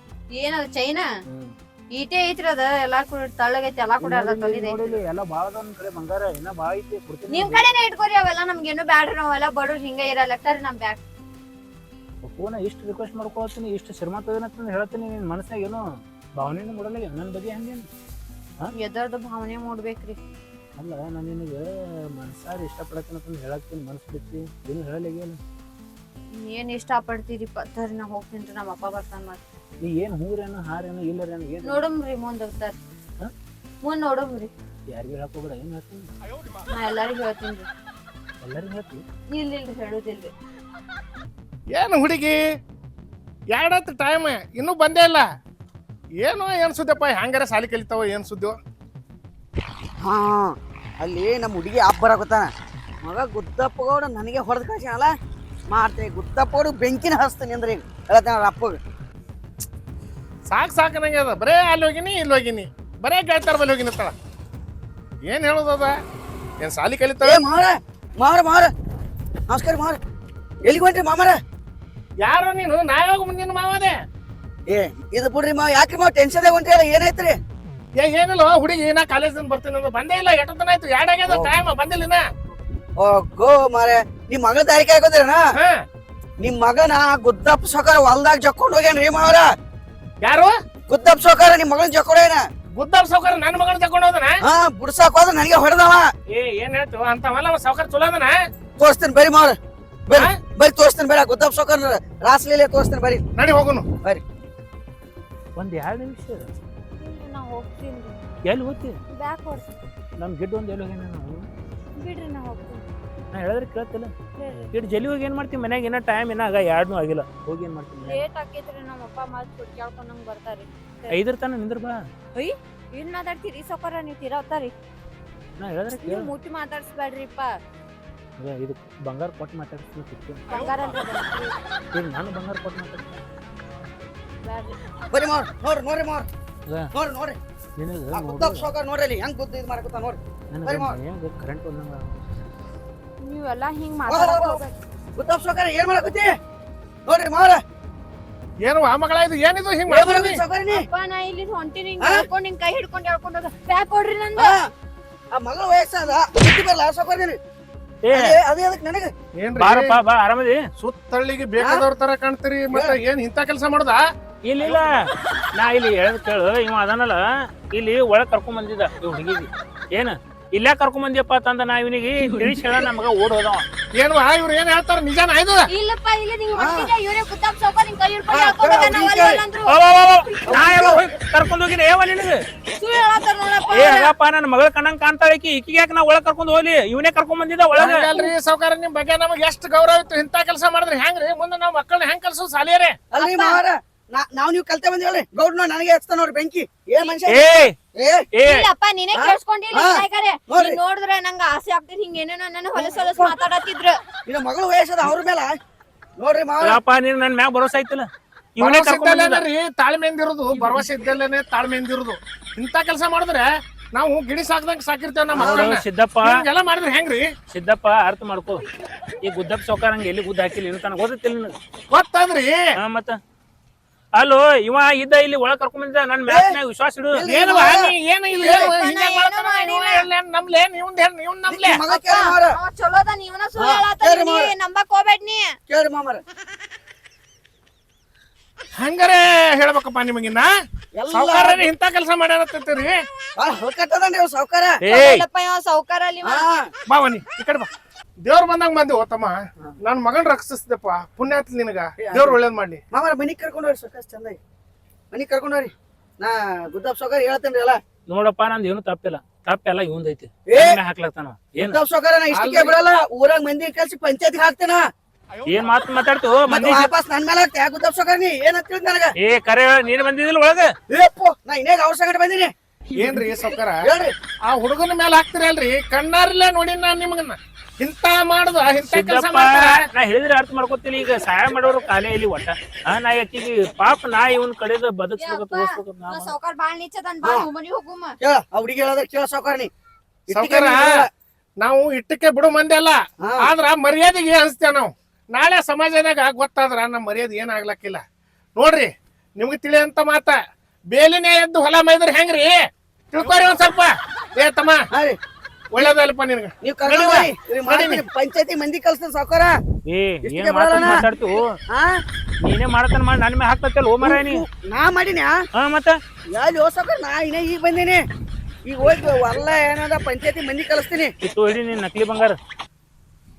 ಏನದ ಚೈನಾ ಈಟೇ ಐತ್ರಿ ಅದ ಎಲ್ಲಾ ಕೂಡ ತಳ್ಳಗೈತಿ ಎಲ್ಲಾ ಕೂಡ ಅದ ತೊಲಿದೈತಿ ನೋಡಿಲಿ ಎಲ್ಲ ಭಾಳ ಅದಾವ ನನ್ನ ಕಡೆ ಬಂಗಾರ ಇನ್ನ ಭಾಳ ಐತಿ ಕೊಡ್ತೀನಿ ನಿಮ್ ಕಡೆನೇ ಇಟ್ಕೋರಿ ಅವೆಲ್ಲ ನಮ್ಗೇನು ಬ್ಯಾಡ್ರಿ ನಾವೆಲ್ಲ ಬಡವ್ರು ಹಿಂಗ ಇರಲ್ಲ. ಸರ್ ನಮ್ ಬ್ಯಾಗ್. ಫೋನ ಇಷ್ಟು ರಿಕ್ವೆಸ್ಟ್ ಮಾಡ್ಕೊಳ್ತೀನಿ ಇಷ್ಟು ಶ್ರೀಮಂತ ಅಂತ ಹೇಳ್ತೀನಿ ನಿನ್ನ ಮನಸ್ಸಿನಾಗ ಏನೋ ಭಾವನೆನೂ ಮೂಡಲ್ಲ ನನ್ನ ಬಗ್ಗೆ ಹಂಗೇನು ಎದರ್ದು ಭಾವನೆ ಮೂಡ್ಬೇಕ್ರಿ. ಅಲ್ಲ ನಾನು ನಿನಗೆ ಮನ್ಸಾರಿ ಇಷ್ಟಪಡತ್ತಂತ ಹೇಳತ್ತೀನಿ ಮನಸ್ಸು ಬಿಟ್ಟು ಏನು ಹೇಳಲಿಗೇನು ಏನು ಇಷ್ಟಪಡ್ತೀರಿ ಪತ್ತರಿ ತರಿ ನಾ ಹೋಗ್ತೀನಿ ನಮ್ಮ ಅಪ್ಪ ಬರ್ತಾನೆ ಮತ್ತೆ ನೀ ಏನು ಹೂರೇನು ಹಾರೇನು ಇಲ್ಲರೇನು ಏನು? ನೋಡಮ್ರಿ ಮುಂದೆ ಸರ್. ಮುಂದೆ ನೋಡಮ್ರಿ. ಯಾರಿಗೂ ಹೇಳ್ಕೊಬೇಡ ಏನು ಹೇಳ್ತೀನಿ? ನಾ ಎಲ್ಲರಿಗೂ ಹೇಳ್ತೀನಿ ರೀ. ಎಲ್ಲರಿಗೂ ಹೇಳ್ತೀನಿ? ಇಲ್ಲ ಹೇಳೋದಿಲ್ಲ ಹೇಳುದಿಲ್ರಿ. ಏನು ಹುಡುಗಿ? ಎರಡತ್ತು ಟೈಮ್ ಇನ್ನೂ ಬಂದೇ ಇಲ್ಲ. ಏನು ಏನು ಸುದ್ದಪ್ಪ ಹ್ಯಾಂಗಾರ ಸಾಲಿ ಕಲಿತಾವ ಏನು ಸುದ್ದಿ ಹಾ ಅಲ್ಲಿ ನಮ್ಮ ಹುಡುಗಿ ಆಪ್ ಬರಾಕತ್ತಾನ ಮಗ ಗುದ್ದಪ್ಪ ಗೌಡ ನನಗೆ ಹೊಡೆದು ಅಲ್ಲ ಮಾಡ್ತೇನೆ. ಗುದ್ದಪ್ಪ ಗೌಡ ಬೆಂಕಿನ ಹಚ್ತೀನಿ ಅಂದ್ರೆ ಈಗ ಹೇಳ್ತಾನ ಅಪ್ಪ ಅಪ್ಪಗೆ. ಸಾಕು ಸಾಕು ನಂಗೆ ಅದ. ಬರೇ ಅಲ್ಲಿ ಹೋಗಿನಿ ಇಲ್ಲಿ ಹೋಗಿನಿ. ಬರೇ ಗೆಳತಾರ ಬಲ್ಲಿ ಹೋಗಿನಿ ತಳ ಏನು ಹೇಳೋದದ ಏನು ಸಾಲಿ ಕಲಿತಾವ ಮಾರ ಮಾರ ಮಾರ ನಮಸ್ಕಾರ ಮಾರ ಎಲ್ಲಿಗೆ ಹೊಂಟ್ರಿ ಮಾಮರ? ಯಾರು ನೀನು? ನಾ ಯಾವಾಗ ಮುಂದಿನ ಮಾವದೆ ಏ ಇದು ಬಿಡ್ರಿ ಮಾವ ಯಾಕ್ರಿ ಮಾವ ಟೆನ್ಷನ್ ಹೊಂಟ್ರಿ? ಅಲ್ಲ ಏನಾಯ್ತ್ರಿ? ಏ ಏನಿಲ್ಲ ಹುಡುಗಿ ನಾ ಕಾಲೇಜಿಂದ ಬರ್ತೀನಿ ಅಂದ್ರೆ. ಬಂದೇ ಇಲ್ಲ ಎಷ್ಟೊತ್ತನ ಆಯ್ತು? ಎರಡು ಆಗ್ಯದ ಟೈಮ್ ಬಂದಿಲ್ಲ ಇನ್ನ. ಓ ಗೋ ಮಾರೆ ನಿಮ್ ಮಗನ ತಯಾರಿಕೆ ಹಾಕೋದ್ರನ ಹಾ. ನಿಮ್ ಮಗನ ಗುದ್ದಪ್ಪ ಸೊಕಾರ ಹೊಲ್ದಾಗ ಜಕ್ಕೊಂಡ್ ಹೋಗ್ಯಾನ್ರಿ ಮಾವರ. ಯಾರು? ಗುದ್ದಪ್ಪ ಸೊಕಾರ ನಿಮ್ ಮಗನ ಜಕ್ಕೊಂಡೇನ ಗುದ್ದಪ್ಪ ಸೌಕರ್ ನನ್ನ ಮಗನ ಜಕ್ಕೊಂಡು ಹೋದನ? ಹಾ ಬುಡ್ಸಾಕ್ ಹೋದ ನನಗೆ ಹೊಡೆದವ. ಏ ಏನ್ ಹೇಳ್ತು ಅಂತವಲ್ಲ ಸೌಕರ್ ಚಲೋ ಅದನ? ತೋರಿಸ್ತೀನಿ ಬರಿ ಮಾವ್ರ. ಬರ್ರಿ ತೋರಿಸ್ತೇನೆ ಬರ್ರಿ ತೋರಿಸ್ತೀನಿ ಬೇಡ ಗುದ್ದಪ್ಪ ಸೊಕಾರ ರಾಸ್ಲೀಲೆ ತೋರಿಸ್ತೇನೆ ಬರಿ ನಡಿ ಹೋಗುನು. ಒಂದು ಎರಡು ನಿಮಿಷ. ನಾ ಹೋಗ್ತೀನಿ ಎಲ್ಲಿ ಹೋಗ್ತಿ ಬ್ಯಾಕ್ ಹೊಡ್ಸಿ. ನಮ್ಮ ಗಿಡ್ ಒಂದು ಎಲ್ಲಿ ಹೋಗಿ ನಾವು? ಬಿಡ್ರಿ ನಾ ಹೋಗ್ತೀನಿ ನಾ ಹೇಳಿದ್ರೆ ಕೇಳ್ತಿಲ್ಲ. ಗಿಡ್ ಜಲ್ಲಿ ಹೋಗಿ ಏನು ಮಾಡ್ತೀವಿ? ಮನ್ಯಾಗ ಏನೋ ಟೈಮ್ ಏನೋ ಆಗ ಎರಡೂ ಆಗಿಲ್ಲ. ಹೋಗಿ ಏನು ಮಾಡ್ತೀನಿ ಲೇಟ್ ಆಕೈತ್ರಿ ನಮ್ಮ ಅಪ್ಪ ಮತ್ ನಂಗೆ ಬರ್ತಾರಿ. ಐದರ ತನ ನಿಂದ್ರ ಬಾ. ಏನ್ ಮಾತಾಡ್ತೀರಿ? ಸೋಕರ ನೀವು ತಿರಾವ್ತಾರಿ. ನಾ ಹೇಳಿದ್ರೆ ಮೂತಿ ಮಾತಾಡ್ಸ್ಬೇಡ್ರಿಪ್ಪ. ಇದು ಬಂಗಾರ ಕೊಟ್ಟು ಮಾತಾಡ್ತೀನಿ ಸಿಕ್ತು. ಬಂಗಾರ ಅಂತ ಬಂದ್ರಿ. ಈಗ ನಾನು ಬಂಗಾರ ಕೊಟ್ಟು ಮಾತಾಡ್ತೀನಿ ಬ್ಯಾಡ್ರಿ. ಬರಿ ಮಾವ್ರ ನೋಡ್ರಿ ನೋಡ್ರಿ ಮಾರ್. ನೋಡ್ರಿ ನೋಡ್ರಿ. ನಿನಗೆ ಆ ಗುದ್ದಪ್ಪ ಸೊಕಾರ ನೋಡ್ರಿ ಅಲ್ಲಿ ಹೆಂಗ್ ಗುದ್ದ ಇದು ಮಾಡ್ಕೊತ ನೋಡ್ರಿ. ಬರಿ ಮಾವ. ನನಗೆ ಕರೆಂಟ್ ಒಂದಂಗ ನೀವೆಲ್ಲಾ ಹಿಂಗ್ ಹಾ, ಮಾತಾಡಕ್ ಹಾ, ಹಾ. ಹೋಗ್ಬೇಡ್ರಿ. ಗುದ್ದಪ್ಪ ಸೊಕಾರ ಏನ್ ಮಾಡಕತ್ತಿ ನೋಡ್ರಿ ಮಾವ್ರ. ಏನು ಆ ಮಗಳ ಇದು ಏನಿದು ಹಿಂಗ್ ಏನ್ ಮಾಡ್ತೀನಿ ಮಾಡಕತ್ತಿ ಸೊಕಾರ ನೀ? ಅಪ್ಪ ನಾ ಇಲ್ಲಿ ಹೊಂಟಿನಿ ಹಿಂಗ್ ಹಿಂಗ್ ಕೈ ಹಿಡ್ಕೊಂಡು ಹೇಳ್ಕೊಂಡ್ ಹೋಗ ಬ್ಯಾಗ್ ಕೊಡ್ರಿ ನಂದು. ಆ ಮಗಳ ವಯಸ್ಸಾದ ಬುದ್ಧಿ ಬರಲ್ಲ ನೀನು ಏ. ಅದೇ ಅದೇ ಅದಕ್ಕೆ ನನಗೆ. ಏನ್ರಿ? ಬಾರಪ್ಪ ಬಾ ಆರಾಮದಿ? ಸುತ್ತಳ್ಳಿಗೆ ಬೇಕಾದವ್ರ ತರ ಕಾಣ್ತೀರಿ ಮತ್ತೆ ಏನ್ ಇಂತ ಕೆಲಸ ಮಾಡ್ದ? ಇಲ್ಲ ಇಲ್ಲ. ನಾ ಇಲ್ಲಿ ಹೇಳದ್ ಕೇಳು ಇವ ಅದನ್ನಲ್ಲ ಇಲ್ಲಿ ಒಳಗ್ ಕರ್ಕೊಂಡ್ ಬಂದಿದ್ದ ಈ ಹುಡುಗಿಗೆ ಏನ? ಇಲ್ಲೇ ಕರ್ಕೊಂಡ್ ಬಂದಿಯಪ್ಪ ಅಂತಂದ ನಾ ಇವನಿಗೆ ತಿಳಿಸಿ ಹೇಳ ನಮ್ಗ ಮಗ ಓಡ್ ಹೋದವ. ಏನು ಇವ್ರು ಏನ್ ಹೇಳ್ತಾರ? ನಿಜಾನ ಆಯ್ತು ಇಲ್ಲಪ್ಪ ಇಲ್ಲಿ ನೀವು ಇವರೇ ಕೈ ಹಿಡ್ಕೊಂಡ್ ನಾವ್ ಅಲ್ಲ ಅಂದ್ರು. ನಾ ಎಲ್ಲ ಹೋಗಿ ಕರ್ಕೊಂಡ್ ಹೋಗಿನಿ. ಏವ ನಿನಗೆ? ಸುಳ್ಳು ಹೇಳತ್ತಾರ್ ನೋಡಪ್ಪ. ಏ ಹಗಪ್ಪ ನನ್ನ ಮಗಳ ಕಣ್ಣಂಗ್ ಕಾಣ್ತಾಳ ಈಕಿ. ಈಕಿಗೆ ಯಾಕೆ ನಾ ಒಳಗ್ ಕರ್ಕೊಂಡ್ ಹೋಗ್ಲಿ? ಇವನೇ ಕರ್ಕೊಂಡ್ ಬಂದಿದ್ದ ಒಳಗ. ಹಂಗಲ್ರಿ ಸಾವ್ಕಾರ ನಿಮ್ ಬಗ್ಗೆ ನಮಗೆ ಎಷ್ಟು ಗೌರವ ಇತ್ತು ಇಂತ ಕೆಲಸ ಮಾಡಿದ್ರೆ ಹೆಂಗ್ರಿ? ಮುಂದೆ ನಾವ್ ಮಕ್ಕಳನ್ನ ಹೆಂಗ್ ಕಲ್ಸೋದು ಸಾಲಿಯರೇ? ಅಲ್ರಿ ಮಾವರ ನಾವ್ ನೀವು ಕಲ್ತೆ ಬಂದಿವಲ್ರಿ ಗೌಡ್ ನೋಡಿ ನನಗೆ ಹಚ್ತಾನ ನೋಡ್ರಿ ಬೆಂಕಿ. ಏ ಮನುಷ್ಯ? ಏ ಇಲ್ಲಪ್ಪ ನೀನೇ? ಕೇಳಿಸ್ಕೊಂಡಿಲ್ಲ. ನೀನ್ ನೋಡಿದ್ರೆ ನಂಗ ಆಸೆ ಆಗ್ತೈತಿ ಹಿಂಗ ಏನೇನೋ ನನ್ನ ಹೊಲಸ ಮಾತಾಡತಿದ್ರು ಮಾತಾಡತ್ತಿದ್ರು. ನಿನ್ನ ಮಗಳು ವಯಸ್ಸದ ಅವ್ರ ಮೇಲೆ. ನೋಡ್ರಿ ಅಪ್ಪ ನೀನ್ ನನ್ ಮ್ಯಾಗ ಭರೋಸಾ ಐತಿಲ್ಲ? ಇವನೇ ಭರವಸೆ ಕರ್ಕೊಂಡ್ ರೀ ತಾಳ್ಮೆಯಿಂದ ಇರೋದು ಭರವಸೆ ಇದ್ದಲ್ಲೇನೆ ತಾಳ್ಮೆಯಿಂದ ಇರೋದು ಇಂತ ಕೆಲಸ ಮಾಡಿದ್ರೆ ನಾವು ಗಿಡಿ ಸಾಕ್ದಂಗ್ ಸಾಕಿರ್ತೇವೆ ನಮ್ಮ ಮಕ್ಕಳನ್ನ ಸಿದ್ದಪ್ಪ. ಹಿಂಗೆಲ್ಲ ಮಾಡಿದ್ರೆ ಹೆಂಗ್ರಿ? ಸಿದ್ದಪ್ಪ ಅರ್ಥ ಮಾಡ್ಕೋ. ಈ ಗುದ್ದಪ್ಪ ಸೌಕಾರ ಹಂಗೆ ಎಲ್ಲಿ ಗುದ್ದ ಹಾಕಿಲ್ಲ ಇನ್ನು ತನಕ ಗೊತ್ತಿಲ್ಲ ನಿನಗೆ. ಗೊತ್ತಂದ್ರಿ. ಹಾ ಮತ್ತ? ಅಲ್ಲೋ ಇವ ಇದ್ದ ಇಲ್ಲಿ ಒಳಗ್ ಕರ್ಕೊಂಡ್ ಬಂದಿದ್ದ ನನ್ ಮ್ಯಾಚ್ನಾಗ ವಿಶ್ವಾಸ ಇಡು. ಎಲ್ಲಿ? ಏನು ನೀ ಏನು ಇಲ್ಲ ಅಪ್ಪ, ನಾ ಹಿಂಗೆ ಏನೂ ಮಾಡ್ತಾನ ಮಾಡಿಲ್ಲ. ನಮ್ಲೆ ನೀವ್ ನೀವ್ ನಮ್ಲೆ ನಿಮ್ ಮಗ ಕೇಳಿ ಮಾವರ ಅವ ಚಲೋದ ನೀವನ ಸುಳ್ಳು ಹಾ, ನೀ ಮಾವ್ರೆ. ನಂಬಕ್ ಹೋಗ್ಬೇಡ್ ನೀ. ಕೇಳ್ರಿ ಮಾಮರ ಹಂಗಾರೆ ಹೇಳ್ಬೇಕಪ್ಪ ನಿಮಗಿನ್ನ ಸಾವುಕಾರ ಇಂತ ಕೆಲಸ ಮಾಡ್ಯಾರತ್ತೀರಿ ಬಾಳ ಹೊಲ್ಕಟ್ಟದನ್ರಿ ನೀವು ಸಾವ್ಕಾರ. ಏಯ್. ಇಲ್ಲಪ್ಪ ಇವ ಅಲ್ಲಿ ಇವ. ಬಾ ಬನ್ನಿ ಈ ಕಡೆ ಬಾ. ದೇವ್ರ ಬಂದಂಗ ಬಂದಿ ತಮ್ಮ ನನ್ ಮಗನ್ ರಕ್ಷಿಸ್ದಪ್ಪ ಪುಣ್ಯ ಆತ್ಲಿ ನಿನಗ ದೇವ್ರ ಒಳ್ಳೇದ್ ಮಾಡ್ಲಿ. ಮಾಮರ ಮನಿ ಕರ್ಕೊಂಡು ಹೋಗ್ರಿ ಸಾಕಷ್ಟು ಚಂದಾಗಿ. ಮನಿಗ್ ಕರ್ಕೊಂಡು ಹೋಗ್ರಿ. ನಾ ಗುದ್ದಪ್ಪ ಸಾವ್ಕಾರ ಹೇಳ್ತೇನ್ರಿ ಅಲ್ಲ ನೋಡಪ್ಪ ನಂದು ಏನು ತಪ್ಪಿಲ್ಲ. ತಪ್ಪೆಲ್ಲ ಇವಂದೈತಿ. ಏ ಹಾಕ್ಲತ್ತಾನ. ಏನ್? ಗುದ್ದಪ್ಪ ಸಾವ್ಕಾರ ನಾ ಇಷ್ಟಕ್ಕೆ ಬಿಡಲ್ಲ. ಊರಾಗ ಮಂದಿ ಕಳ್ಸಿ ಪಂಚಾಯತ್ ಹಾಕ್ತೇನ? ಏನ್ ಮಾತ್ ಮಾತಾಡ್ತು ಮಂದಿ ವಾಪಸ್ ನನ್ ಮೇಲೆ ಹಾಕ್ತೆ ಸಾವ್ಕಾರ ನೀ ಏನ್ ತಿಳಿದ್ ನನಗ? ಏ ಕರೆ ನೀನ್ ಬಂದಿದ್ದಿಲ್ಲ ಒಳಗ? ಏಪ್ಪು ನಾ ಇನ್ನೇಗ ಅವ್ರ ಸಂಗಡ ಬಂದಿನಿ. ಏನ್ರಿ ಸೌಕರ? ಹೇಳ್ರಿ. ಆ ಹುಡುಗನ ಮೇಲೆ ಹಾಕ್ತಿರಲ್ರಿ ಕಣ್ಣಾರಿಲ್ಲ ನೋಡಿ ನಾನ್ ನಿಮಗನ್ನ. ಇಂತ ಮಾಡುದ ಇಂತ ಕೆಲಸ ನಾ ಹೇಳಿದ್ರೆ ಅರ್ಥ ಮಾಡ್ಕೊತೀನಿ. ಈಗ ಸಹಾಯ ಮಾಡೋರು ಕಾಲೇ ಇಲ್ಲಿ ಒಟ್ಟ. ಆ ನಾ ಯಾಕಿಗೆ ಪಾಪ ನಾ ಇವನ್ ಕಡೆದ ಬದುಕ್ಸ್ಬೇಕು ತೋರ್ಸ್ಬೇಕು ನಾ ಇವ ಬಾಳ್ ಬಾ ಮನಿ ಹೋಗುಮ. ಹುಡುಗಿ ಹೇಳದ್ರ ಕೇಳ ಸಾವ್ಕಾರ ನೀ. ಇಟ್ಟಿಗೆ ನಾವು ಇಟ್ಟಕ್ಕೆ ಬಿಡು ಮಂದಿ ಅಲ್ಲ. ಆದ್ರ ಮರ್ಯಾದೆಗೆ ಹಂಚ್ತೇವ್ ನಾವು. ನಾಳೆ ಸಮಾಜದಾಗ ಗೊತ್ತಾದ್ರ ನಮ್ಮ ಮರ್ಯಾದೆ ಏನಾಗ್ಲಕ್ಕಿಲ್ಲ ನೋಡ್ರಿ ನಿಮ್ಗೆ ತಿಳಿಯಂತ ಮಾತ. ಬೇಲಿನೇ ಎದ್ದು ಹೊಲ ಮೈದ್ರ ಹೆಂಗ್ರಿ? ತಿಳ್ಕೊರಿ ಒಂದ್ ಸ್ವಲ್ಪ. ಏ ತಮ್ಮ. ಒಳ್ಳೇದಲ್ಲಪ್ಪ ನಿನ್ಗೆ. ನೀವ್ ಪಂಚಾಯತಿ ಮಂದಿ ಕಲ್ಸ ಮಾತಾಡ್ತು? ಹಾ ನೀನೇ ಮಾಡತಾನ ಮಾಡಿ ನನ್ನ ಮೇಲೆ ಹಾಕ್ತಲ್ಲ ಓ ಮರ ನೀ. ನಾ ಮಾಡಿನಿ ಹಾ ಮತ್ತ? ಯಾರು ಹೋಗ್ ನಾ ಇನ್ನ ಈಗ ಬಂದೀನಿ. ಈಗ ಹೋಗಿ ಅಲ್ಲ ಏನದ ಪಂಚಾಯತಿ ಮಂದಿ ಕಲಿಸ್ತೀನಿ. ಇತ್ತು ಹಿಡಿ ನೀನ್ ನಕಲಿ ಬಂಗಾರ.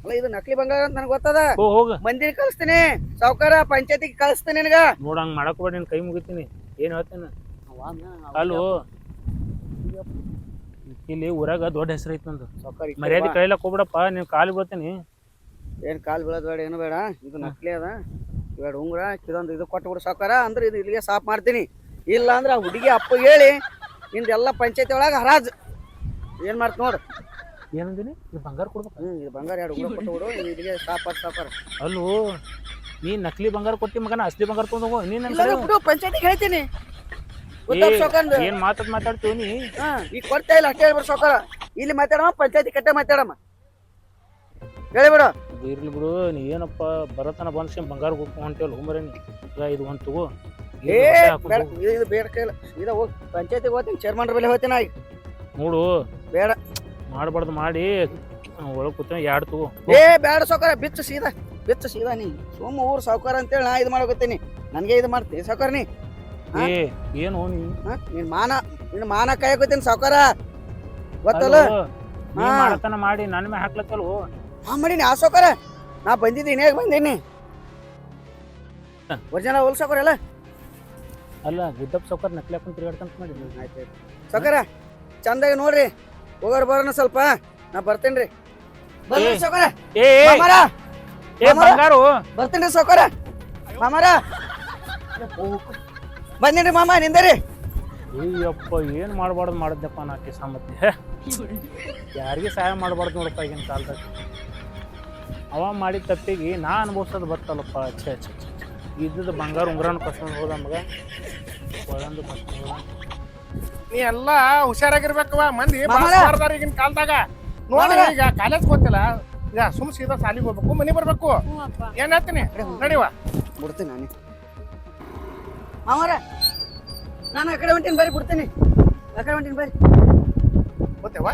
ಅಲ್ಲ ಇದು ನಕಲಿ ಬಂಗಾರ ಅಂತ ನನಗೆ ಗೊತ್ತದ? ಹೋ ಹೋಗ. ಮಂದಿನ ಕಳಿಸ್ತೀನಿ ಸಾವ್ಕಾರ ಪಂಚಾಯತಿಗೆ ಕಳಿಸ್ತೀನಿ ನಿನಗ. ನೋಡ ಹಂಗ್ ಮಾಡಕ್ ಬೇಡ ನಿನ್ ಕೈ ಮುಗಿತೀನಿ. ಏನ್ ಹೇಳ್ತೇನೆ? ಅಲ್ಲೋ ಇಲ್ಲಿ ಊರಾಗ ದೊಡ್ಡ ಹೆಸರು ಐತಿ ನಂದು. ಸಾವ್ಕಾರ ಮರ್ಯಾದೆ ಕೈಲಕ್ ಹೋಗ್ಬಿಡಪ್ಪ ನೀವ್ ಕಾಲು ಬೀಳ್ತೀನಿ. ಏನ್ ಕಾಲ್ ಬೀಳೋದ್ ಬೇಡ ಏನು ಬೇಡ. ಇದು ನಕಲಿ ಅದ. ಬೇಡ ಉಂಗುರ ಇದೊಂದು ಇದು ಕೊಟ್ಬಿಡು ಸಾವ್ಕಾರ. ಅಂದ್ರೆ ಇದು ಇಲ್ಲಿಗೆ ಸಾಫ್ ಮಾಡ್ತೀನಿ. ಇಲ್ಲ ಅಂದ್ರೆ ಆ ಹುಡುಗಿ ಅಪ್ಪ ಹೇಳಿ ನಿಂದೆಲ್ಲ ಪಂಚಾಯತಿ ಒಳಗೆ ಹರಾಜ್. ಏನ್ ಮಾಡ್ತು ನೋಡು. ಏನಂದಿನಿ? ಇದು ಬಂಗಾರ ಕೊಡ್ಬೇಕು. ಹ್ಮ್ ಇದು ಬಂಗಾರ ಎರಡು ಉಂಗುರ ಕೊಟ್ಬಿಡು ಇದು ಇಲ್ಲಿಗೆ ಆತ್ ಸಾವ್ಕಾರ ಅಲ್ಲೋ ನೀ ನಕಲಿ ಬಂಗಾರ ಕೊಟ್ಟಿ ಮಗನ ಅಸಲಿ ಬಂಗಾರ ತಗೊಂಡ್ ಹೋಗು. ನೀನ್ ಇಲ್ಲ ಬಿಡು ಪಂಚಾಯತಿಗೆ ಹೇಳ್ತೀನಿ. ಏನ್ ಮಾತಾಡ್ ಮಾತಾಡ್ತೀವಿ ನೀ ಹಾ ಈಗ ಕೊಡ್ತಾ ಇಲ್ಲ ಅಷ್ಟೇ ಹೇಳ್ಬಿಡು ಸಾವ್ಕಾರ ಇಲ್ಲಿ ಮಾತಾಡಮ್ಮ ಪಂಚಾಯತಿ ಕಟ್ಟೆ ಮಾತಾಡಮ್ಮ. ಹೇಳಿಬಿಡು. ಇರ್ಲಿ ಬಿಡು ನೀ ಏನಪ್ಪ ಬರತನ ಬಂದ್ಸ್ಕೊಂಡ್ ಬಂಗಾರ ಹೊಂಟೇಲ್ ಹೋಗ್ಬರೇನಿ ನೀ ಈಗ ಇದು ಒಂದ್ ತಗೋ. ಏ ಬೇಡ. ಇದು- ಬೇಡ ಕೈಲ ಸೀದಾ ಹೋಗಿ ಪಂಚಾಯತಿಗೆ ಹೋಗ್ತೀನಿ ಚೇರ್ಮನ್ ಬಳಿ ಹೋಗ್ತೀನಿ ನೋಡು. ಬೇಡ. ಮಾಡ್ಬಾರ್ದು ಮಾಡಿ ಒಳಗೆ ಕೂತ ಎರಡು ತಗೋ. ಏ ಬ್ಯಾಡ ಸಾವ್ಕಾರ ಬಿಚ್ಚ ಸೀದಾ ಬಿಚ್ಚ ಸೀದಾ ನೀ. ಸುಮ್ಮ ಊರು ಸಾವ್ಕಾರ ಅಂತೇಳಿ ನಾ ಇದು ಮಾಡೋಕತ್ತೀನಿ ನನಗೆ ಇದು ಮಾಡ್ತೀನಿ ಸಾವ್ಕಾರ ನೀ? ಏ ಏನು ನೀ? ಹಾ? ನಿನ್ ಮಾನ ನಿನ್ ಮಾನ ಕಾಯಕೋತೀನಿ ಸಾವ್ಕಾರ. ಗೊತ್ತಲ್ಲ? ನೀ ಹಾ. ಮಾಡತನ ಮಾಡಿ ನನ್ನ ಮೇಲೆ ಹಾಕ್ಲತ್ತಲ್ವೋ? ಹಾ ಮಾಡೀನಿ ಆ ಸಾವ್ಕಾರ. ನಾ ಬಂದಿದ್ದೀನಿ ಹೇಗೆ ಬಂದೀನಿ? ಒರಿಜಿನಲ್ ಹೋಲ್ ಸಾವ್ಕಾರ ಅಲ್ಲ ಅಲ್ಲ ಗುದ್ದಪ್ಪ ಸೌಕರ್ ನಕ್ಲಿ ಹಾಕೊಂಡು ತಿರ್ಗಾಡ್ತಂತ ಮಾಡಿ ಆಯ್ತು. ಸಾವ್ಕಾರ ಚಂದಾಗಿ ನೋಡ್ರಿ. ಹೋಗೋರ್ ಬರೋಣ ಸ್ವಲ್ಪ ನಾ ಬರ್ತೇನ್ರಿ ರೀ. ಏ. ಸಾವ್ಕಾರ. ಏ ಏ, ಮಾಮಾರ. ಏ. ಬಂಗಾರು. ಬರ್ತೀನಿ ಸೌಕರ ಮಾಮಾರ. ಬಂದೇನ್ರಿ ಮಾಮ ನಿಂದರಿ ಅಯ್ಯಪ್ಪ ಏನ್ ಮಾಡಬಾರ್ದು ಮಾಡಿದ್ನಪ್ಪ ನಾ ಕಿಸ ಮತ್ತೆ? ಯಾರಿಗೆ ಸಹಾಯ ಮಾಡಬಾರ್ದು ನೋಡಪ್ಪ ಈಗಿನ ಕಾಲದಾಗ ಅವ ಮಾಡಿದ ತಪ್ಪಿಗೆ ನಾ ಅನುಭವಿಸೋದು ಬರ್ತಲ್ಲಪ್ಪ ಛೇ ಅಚ್ಚ ಛೇ ಛೇ. ಇದ್ದದ್ದು ಬಂಗಾರ ಉಂಗ್ರನ ಕಸ್ಕೊಂಡು ಹೋದ ಮಗ ಒಳಂದು ಕಸ್ಕೊಂಡು ಹೋದ. ನೀ ಎಲ್ಲಾ ಹುಷಾರಾಗಿರ್ಬೇಕವ ಮಂದಿ ಮಾಮರ. ಮಾಡ್ದಾರ ಈಗಿನ ಕಾಲದಾಗ. ನೋಡಿ ಮಾಮರ. ಈಗ ಕಾಲೇಜ್ ಗೊತ್ತಿಲ್ಲ. ಈಗ ಸುಮ್ ಸೀದಾ ಸಾಲಿಗೆ ಹೋಗ್ಬೇಕು ಮನಿ ಬರ್ಬೇಕು. ಹ್ಞೂ ಅಪ್ಪ. ಏನ್ ಹೇಳ್ತೀನಿ? ನಡಿವ. ಬಿಡ್ತೀನಿ ನಾನು. ಮಾಮಾರ ನಾನು ಆ ಕಡೆ ಹೊಂಟೀನಿ ಬರ್ರಿ ಬಿಡ್ತೀನಿ. ಆ ಕಡೆ ಹೊಂಟೀನಿ ಬರ್ರಿ. ಗೊತ್ತೇವ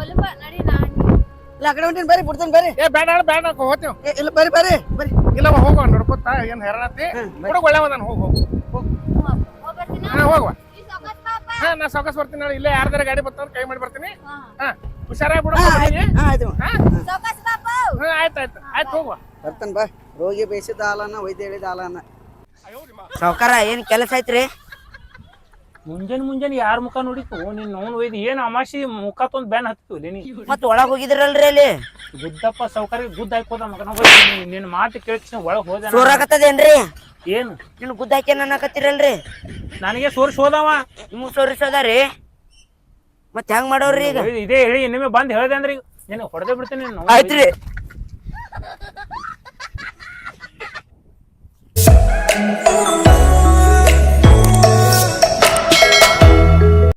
ಒಲಪ ನಡಿ ನಾನು ಇಲ್ಲ ಆ ಕಡೆ ಹೊಂಟೀನಿ ಬರ್ರಿ ಬಿಡ್ತೀನಿ ಬರ್ರಿ. ಏ ಬೇಡ ಬೇಡ ಅನ್ಕೊ, ಹೋಗ್ತೇವ್ ಏ, ಇಲ್ಲ ಬರ್ರಿ ಬರ್ರಿ ಬರ್ರಿ. ಇಲ್ಲವ ಹೋಗುವ ನೋಡ್ಕೊತ ಏನ್ ಹೆರಣತಿ? ಹ್ಮ್, ಬರ್ರಿ. ಹುಡುಗ ಒಳ್ಳೆವ ನಾನು ಹೋಗ್ ಹೋಗು. ಹಾ ಹೋಗುವ. ಹಾ ನಾ ಸಾವಕಾಶ ಬರ್ತೀನಿ ನೋಡಿ ಇಲ್ಲೇ ಯಾರ್ದಾರ ಗಾಡಿ ಬರ್ತಾರ ಕೈ ಮಾಡಿ ಬರ್ತೀನಿ. ಹಾ. ಹುಷಾರಾಗಿ ಬಿಡು ಹಾ ಆಯ್ತು. ಹಾ ಆಯ್ತು. ಆಯ್ತು ಆಯ್ತು. ಹೋಗುವ. ಬರ್ತಾನೆ ಬಾ. ರೋಗಿ ಬೇಯಿಸಿದ ಹಾಲನ್ನ ವೈದ್ಯ ಹೇಳಿದ ಹಾಲನ್ನ. ಸಾವ್ಕಾರ ಏನ್ ಕೆಲಸ ಐತ್ರಿ? ಮುಂಜಾನೆ ಮುಂಜಾನೆ ಯಾರ ಮುಖ ನೋಡಿತು ನೀನ್ ನೋನ್ ಒಯ್ದು ಏನ್ ಅಮಾಸಿ ಮುಖ ತೊಂದ್ ಬ್ಯಾನ್ ಹತ್ತಿತ್ತು ನೀ? ಮತ್ ಒಳಗ್ ಹೋಗಿದ್ರಲ್ರಿ ಅಲ್ಲಿ? ಗುದ್ದಪ್ಪ ಸೌಕರ್ಯ ಗುದ್ದ ಹಾಕೋದ ಮಗನ ನಿನ್ ಮಾತು ಕೇಳ್ತೀನಿ ಒಳಗ್ ಹೋದ್ರಿ ಏನು? ನಿನ್ ಗುದ್ದ ಹಾಕ್ಯಾನ ಅನ್ನಕತ್ತಿರಲ್ರಿ? ನನಗೆ ಸೋರ್ಸ್ ಹೋದವ ನಿಮ್ ಸೋರಿಸ್ ಅದಾರಿ ಮತ್ ಹೆಂಗ್ ಮಾಡೋರ್ರಿ ಈಗ? ಇದೇ ಹೇಳಿ ನಿಮಗೆ ಬಂದ್ ಹೇಳ್ದೆ ಅಂದ್ರೆ ನಿನ್ ಹೊಡೆದೇ ಬಿಡ್ತೀನಿ ಆಯ್ತ್ರಿ.